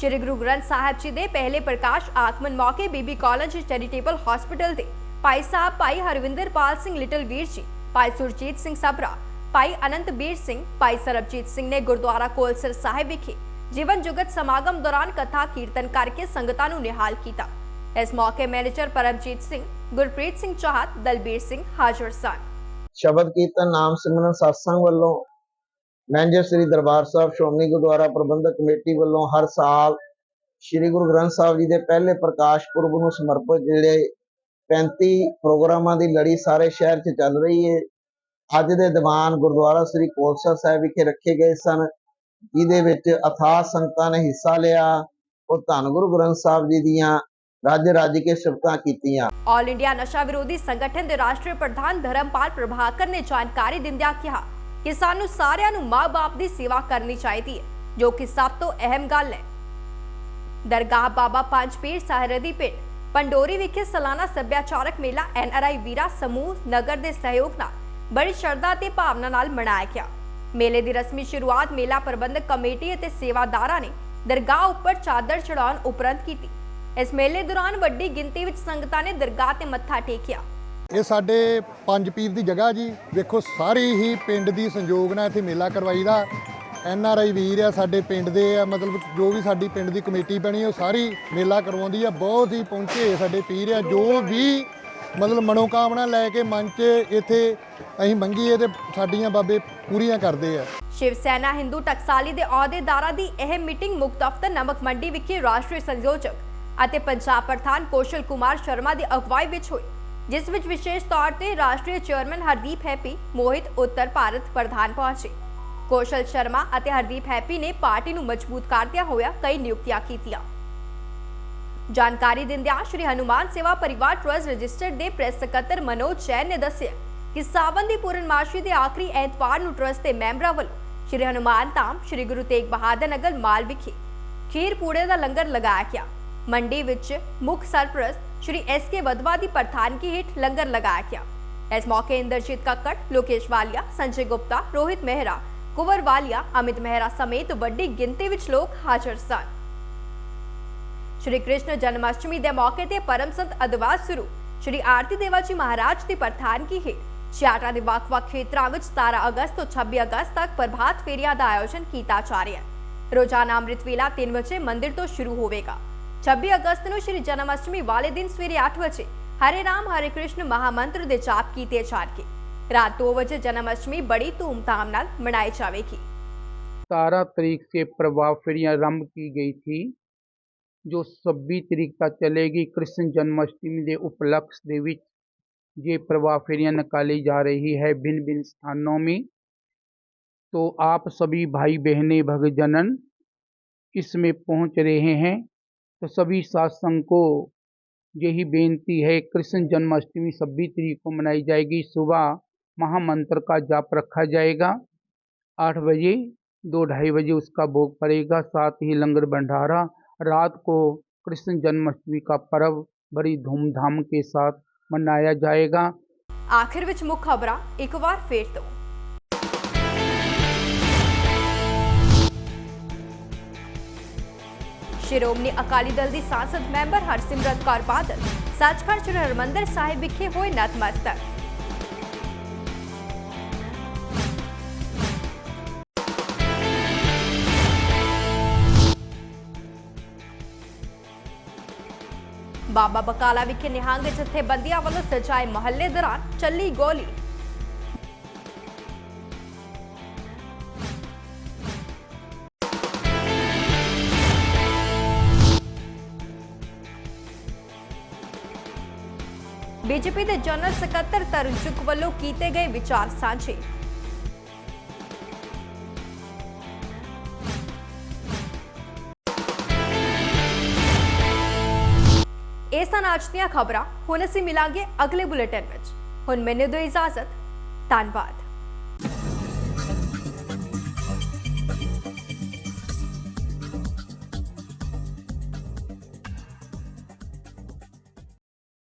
[SPEAKER 1] ਸ਼੍ਰੀ ਗੁਰੂ ਗ੍ਰੰਥ ਸਾਹਿਬ ਜੀ ਦੇ ਪਹਿਲੇ ਪ੍ਰਕਾਸ਼ ਆਗਮਨ ਮੌਕੇ ਬੀਬੀ ਕਾਲਜ ਚੈਰੀਟੇਬਲ ਹਸਪੀਟਲ ਦੇ ਭਾਈ ਸਾਹਿਬ ਭਾਈ ਹਰਵਿੰਦਰਪਾਲ ਸਿੰਘ ਲਿਟਲ ਵੀਰ ਜੀ, ਭਾਈ ਸੁਰਜੀਤ ਸਿੰਘ ਸਭਰਾ ਭਾਈ ਅਨੰਤਬੀਰ ਸਿੰਘ, ਭਾਈ ਸਰਬਜੀਤ ਸਿੰਘ ਨੇ ਗੁਰਦੁਆਰਾ ਕੋਲਸਰ ਸਾਹਿਬ ਵਿਖੇ ਜੀਵਨ ਜੁਗਤ ਸਮਾਗਮ ਦੌਰਾਨ ਕਥਾ ਕੀਰਤਨ ਕਰਕੇ ਸੰਗਤਾਂ ਨੂੰ ਨਿਹਾਲ ਕੀਤਾ। ਇਸ ਮੌਕੇ ਮੈਨੇਜਰ ਪਰਮਜੀਤ ਸਿੰਘ, ਗੁਰਪ੍ਰੀਤ ਸਿੰਘ ਚਾਹਤ ਦਲਬੀਰ ਸਿੰਘ ਹਾਜ਼ਰ ਸਨ।
[SPEAKER 21] ਸ਼ਬਦ ਕੀਰਤਨ ਨਾਮ ਸਿਮਰਨ satsang ਵੱਲੋਂ ਮੈਨੇਜਰ ਸ੍ਰੀ ਦਰਬਾਰ ਸਾਹਿਬ ਸ਼੍ਰੋਮਣੀ ਗੁਰਦੁਆਰਾ ਪ੍ਰਬੰਧਕ ਕਮੇਟੀ ਵੱਲੋਂ ਹਰ ਸਾਲ ਸ੍ਰੀ ਗੁਰੂ ਗ੍ਰੰਥ ਸਾਹਿਬ ਜੀ ਦੇ ਪਹਿਲੇ ਪ੍ਰਕਾਸ਼ ਪੁਰਬ ਨੂੰ ਸਮਰਪਿਤ ਜਿਹੜੇ 35 ਪ੍ਰੋਗਰਾਮਾਂ ਦੀ ਲੜੀ ਸਾਰੇ ਸ਼ਹਿਰ 'ਚ ਚੱਲ ਰਹੀ ਹੈ ਅੱਜ ਦੇ ਦੀਵਾਨ ਗੁਰਦੁਆਰਾ ਸ੍ਰੀ ਕੋਲਸਾ ਸਾਹਿਬ ਵਿਖੇ ਰੱਖੇ ਗਏ ਸਨ, ਜਿਹਦੇ ਵਿੱਚ ਅਥਾਹ ਸੰਗਤਾਂ ਨੇ ਹਿੱਸਾ ਲਿਆ। ਉਹ ਧੰਨ ਗੁਰੂ ਗ੍ਰੰਥ ਸਾਹਿਬ ਜੀ ਦੀਆਂ ਰੱਜ ਰੱਜ ਕੇ ਸਿਫਤਾਂ ਕੀਤੀਆਂ।
[SPEAKER 1] ਆਲ ਇੰਡੀਆ ਨਸ਼ਾ ਵਿਰੋਧੀ ਸੰਗਠਨ ਦੇ ਰਾਸ਼ਟਰੀ ਪ੍ਰਧਾਨ ਧਰਮਪਾਲ ਪ੍ਰਭਾਕਰ ਨੇ ਜਾਣਕਾਰੀ ਦਿੰਦਿਆਂ ਕਿਹਾ ਕਿ ਸਾਨੂੰ ਸਾਰਿਆਂ ਨੂੰ ਮਾਂ-ਬਾਪ ਦੀ ਸੇਵਾ ਕਰਨੀ ਚਾਹੀਦੀ ਹੈ, ਜੋ ਕਿ ਸਭ ਤੋਂ ਅਹਿਮ ਗੱਲ ਹੈ। ਦਰਗਾਹ ਬਾਬਾ ਪੰਜ ਸਹਰਦੀ ਪਿੰਡ, ਪੰਡੋਰੀ ਵਿਖੇ ਸਾਲਾਨਾ ਸੱਭਿਆਚਾਰਕ ਮੇਲਾ ਐਨਆਰਆਈ ਵੀਰਾ ਸਮੂਹ ਨਗਰ ਦੇ ਸਹਿਯੋਗ ਨਾਲ ਬੜੀ ਸ਼ਰਧਾ ਤੇ ਭਾਵਨਾ ਨਾਲ ਮਨਾਇਆ ਗਿਆ। ਮੇਲੇ ਦੀ ਰਸਮੀ ਸ਼ੁਰੂਆਤ ਮੇਲਾ ਪ੍ਰਬੰਧਕ ਕਮੇਟੀ ਅਤੇ ਸੇਵਾਦਾਰਾਂ ਨੇ ਦਰਗਾਹ ਉੱਪਰ ਚਾਦਰ ਚੜਾਉਣ ਉਪਰੰਤ ਕੀਤੀ। ਇਸ ਮੇਲੇ ਦੌਰਾਨ ਵੱਡੀ ਗਿਣਤੀ ਵਿੱਚ ਸੰਗਤਾਂ ਨੇ ਦਰਗਾਹ ਤੇ ਮੱਥਾ ਟੇਕਿਆ।
[SPEAKER 22] ਇਹ ਸਾਡੇ ਪੰਜ ਪੀਰ ਦੀ ਜਗ੍ਹਾ ਜੀ। ਵੇਖੋ ਸਾਰੀ ਹੀ ਪਿੰਡ ਦੀ ਸੰਯੋਗ ਨਾਲ ਇੱਥੇ ਮੇਲਾ ਕਰਵਾਈਦਾ। ਐਨ ਆਰ ਆਈ ਵੀਰ ਆ ਸਾਡੇ ਪਿੰਡ ਦੇ ਆ। ਮਤਲਬ ਜੋ ਵੀ ਸਾਡੀ ਪਿੰਡ ਦੀ ਕਮੇਟੀ ਬਣੀ ਉਹ ਸਾਰੀ ਮੇਲਾ ਕਰਵਾਉਂਦੀ ਆ। ਬਹੁਤ ਹੀ ਪਹੁੰਚੇ ਸਾਡੇ ਪੀਰ ਆ। ਜੋ ਵੀ ਮਤਲਬ ਮਨੋਕਾਮਨਾ ਲੈ ਕੇ ਮਨ 'ਚ ਇੱਥੇ ਅਸੀਂ ਮੰਗੀਏ ਤੇ ਸਾਡੀਆਂ ਬਾਬੇ ਪੂਰੀਆਂ ਕਰਦੇ ਆ।
[SPEAKER 1] ਸ਼ਿਵ ਸੈਨਾ ਹਿੰਦੂ ਟਕਸਾਲੀ ਦੇ ਅਹੁਦੇਦਾਰਾਂ ਦੀ ਇਹ ਮੀਟਿੰਗ ਮੁੱਖ ਦਫ਼ਤਰ ਨਮਕ ਮੰਡੀ ਵਿਖੇ ਰਾਸ਼ਟਰੀ ਸੰਯੋਜਕ ਅਤੇ ਪੰਜਾਬ ਪ੍ਰਧਾਨ ਕੌਸ਼ਲ ਕੁਮਾਰ ਸ਼ਰਮਾ ਦੀ ਅਗਵਾਈ ਵਿੱਚ ਹੋਈ, ਜਿਸ ਵਿੱਚ ਵਿਸ਼ੇਸ਼ ਤੌਰ ਤੇ ਰਾਸ਼ਟਰੀ ਚੇਅਰਮੈਨ ਹਰਦੀਪ ਹੈਪੀ, ਮੋਹਿਤ ਉੱਤਰ ਭਾਰਤ ਪ੍ਰਧਾਨ ਪਹੁੰਚੇ। ਕੌਸ਼ਲ ਸ਼ਰਮਾ ਅਤੇ ਹਰਦੀਪ ਹੈਪੀ ਨੇ ਪਾਰਟੀ ਨੂੰ ਮਜ਼ਬੂਤ ਕਰਦਿਆਂ ਹੋਇਆ ਕਈ ਨਿਯੁਕਤੀਆਂ ਕੀਤੀਆਂ। ਜਾਣਕਾਰੀ ਦਿੰਦਿਆਂ ਸ਼੍ਰੀ ਹਨੂਮਾਨ ਸੇਵਾ ਪਰਿਵਾਰ ਟਰਸਟ ਰਜਿਸਟਰਡ ਦੇ ਪ੍ਰੈਸ ਸਕੱਤਰ ਮਨੋਜ ਜੈਨ ਨੇ ਦੱਸਿਆ ਕਿ ਸਾਵਨ ਦੀ ਪੂਰਨਮਾਸ਼ੀ ਦੇ ਆਖਰੀ ਐਤਵਾਰ ਨੂੰ ਟਰਸਟ ਦੇ ਮੈਂਬਰਾਂ ਵੱਲੋਂ ਸ਼੍ਰੀ ਹਨੂਮਾਨ ਧਾਮ ਸ਼੍ਰੀ ਗੁਰੂ ਤੇਗ ਬਹਾਦਰ ਨਗਰ ਮਾਲ ਵਿਖੇ ਖੀਰ ਪੂੜੇ ਦਾ ਲੰਗਰ ਲਗਾਇਆ ਗਿਆ। ਮੰਡੀ ਵਿੱਚ ਮੁੱਖ ਸਰਪ੍ਰਸਤ ਸ਼੍ਰੀ ਐਸ ਕੇ ਵਦਵਾ ਦੀ ਪ੍ਰਧਾਨਗੀ ਹੇਠ ਲੰਗਰ ਲਗਾਇਆ ਗਿਆ। ਇਸ ਮੌਕੇ ਇੰਦਰਜੀਤ ਕੱਕੜ, ਲੋਕੇਸ਼ ਵਾਲੀਆ, ਸੰਜੇ ਗੁਪਤਾ, ਰੋਹਿਤ ਮਹਿਰਾ, ਕੁਵਰ ਵਾਲੀਆ, ਅਮਿਤ ਮਹਿਰਾ ਸਮੇਤ ਵੱਡੀ ਗਿਣਤੀ ਵਿੱਚ ਲੋਕ ਹਾਜ਼ਰ ਸਨ। ਸ਼੍ਰੀ ਕ੍ਰਿਸ਼ਨ ਜਨਮਾਸ਼ਟਮੀ ਦੇ ਮੌਕੇ ਤੇ ਪਰਮ ਸੰਤ ਅਦਵਾਸ ਸ਼ੁਰੂ ਸ਼੍ਰੀ ਆਰਤੀ ਦੇਵਾ ਜੀ ਮਹਾਰਾਜ ਦੀ ਪ੍ਰਧਾਨਗੀ ਹੇਠ ਛਿਆਟਾ ਦੇ ਵੱਖ-ਵੱਖ ਖੇਤਰਾਂ ਵਿੱਚ 17 ਅਗਸਤ ਤੋਂ 26 ਅਗਸਤ ਤੱਕ ਪ੍ਰਭਾਤ ਫੇਰੀਆਂ ਦਾ ਆਯੋਜਨ ਕੀਤਾ ਜਾ ਰਿਹਾ ਹੈ। ਰੋਜ਼ਾਨਾ ਅੰਮ੍ਰਿਤ ਵੇਲਾ 3 ਵਜੇ ਮੰਦਿਰ ਤੋਂ ਸ਼ੁਰੂ ਹੋਵੇਗਾ। 26 ਅਗਸਤ ਨੂੰ ਸ਼੍ਰੀ ਜਨਮਾਸ਼ਟਮੀ ਵਾਲੇ ਦਿਨ ਸਵੇਰੇ 8 ਵਜੇ ਹਰੇ ਰਾਮ ਹਰੇ ਕ੍ਰਿਸ਼ਨ ਮਹਾਮੰਤਰ ਦੇ ਜਾਪ ਕੀਤੇ ਜਾਣਗੇ ਰਾਤ 2 ਵਜੇ ਜਨਮਾਸ਼ਟਮੀ ਬੜੀ ਧੂਮਧਾਮ ਨਾਲ ਮਨਾਈ ਜਾਵੇਗੀ
[SPEAKER 23] सतारह तारीख से प्रभाव फेरी आरंभ की गई थी जो 26 तरीक तक चलेगी कृष्ण जन्माष्टमी के उपलक्ष्य ਦੇ ਵਿੱਚ ये प्रभाव फेरियां निकाली जा रही है भिन्न भिन्न स्थानों में तो आप सभी भाई बहनें भक्तजनन इसमें पहुंच रहे हैं तो सभी सत्संग को यही बेनती है कृष्ण जन्माष्टमी छब्बीस तरीक को मनाई जाएगी सुबह महामंत्र का जाप रखा जाएगा आठ बजे दो ढाई बजे उसका भोग पड़ेगा साथ ही लंगर भंडारा रात को कृष्ण जन्माष्टमी का पर्व बड़ी धूमधाम के साथ मनाया जाएगा
[SPEAKER 1] ਆਖਿਰ ਵਿੱਚ ਮੁੱਖ ਖਬਰਾਂ ਇੱਕ ਵਾਰ ਫੇਰ ਤੋਂ ਸ਼੍ਰੋਮਣੀ ਅਕਾਲੀ ਦਲ ਦੀ ਸੰਸਦ ਮੈਂਬਰ ਹਰਸਿਮਰਤ ਕੌਰ ਬਾਦਲ ਸੱਚਖੰਡ ਸ੍ਰੀ ਹਰਿਮੰਦਰ ਸਾਹਿਬ ਵਿਖੇ ਹੋਏ ਨਤਮਸਤਕ। ਬਾਬਾ ਬਕਾਲਾ ਵਿਖੇ ਨਿਹੰਗ ਜਥੇਬੰਦੀਆਂ ਵੱਲੋਂ ਸਜਾਏ ਮਹੱਲੇ ਦੌਰਾਨ ਚੱਲੀ ਗੋਲੀ। ਬੀਜੇਪੀ ਦੇ ਜਨਰਲ ਸਕੱਤਰ ਤਰੁਣ ਚੁੱਕ ਵੱਲੋਂ ਕੀਤੇ ਗਏ ਵਿਚਾਰ ਸਾਂਝੇ। ਇਹ ਸਨ ਅੱਜ ਦੀਆਂ ਖਬਰਾਂ, ਹੁਣ ਅਸੀਂ ਮਿਲਾਂਗੇ ਅਗਲੇ ਬੁਲੇਟਿਨ ਵਿੱਚ। ਹੁਣ ਮੈਨੂੰ ਦਿਓ ਇਜਾਜ਼ਤ। ਧੰਨਵਾਦ।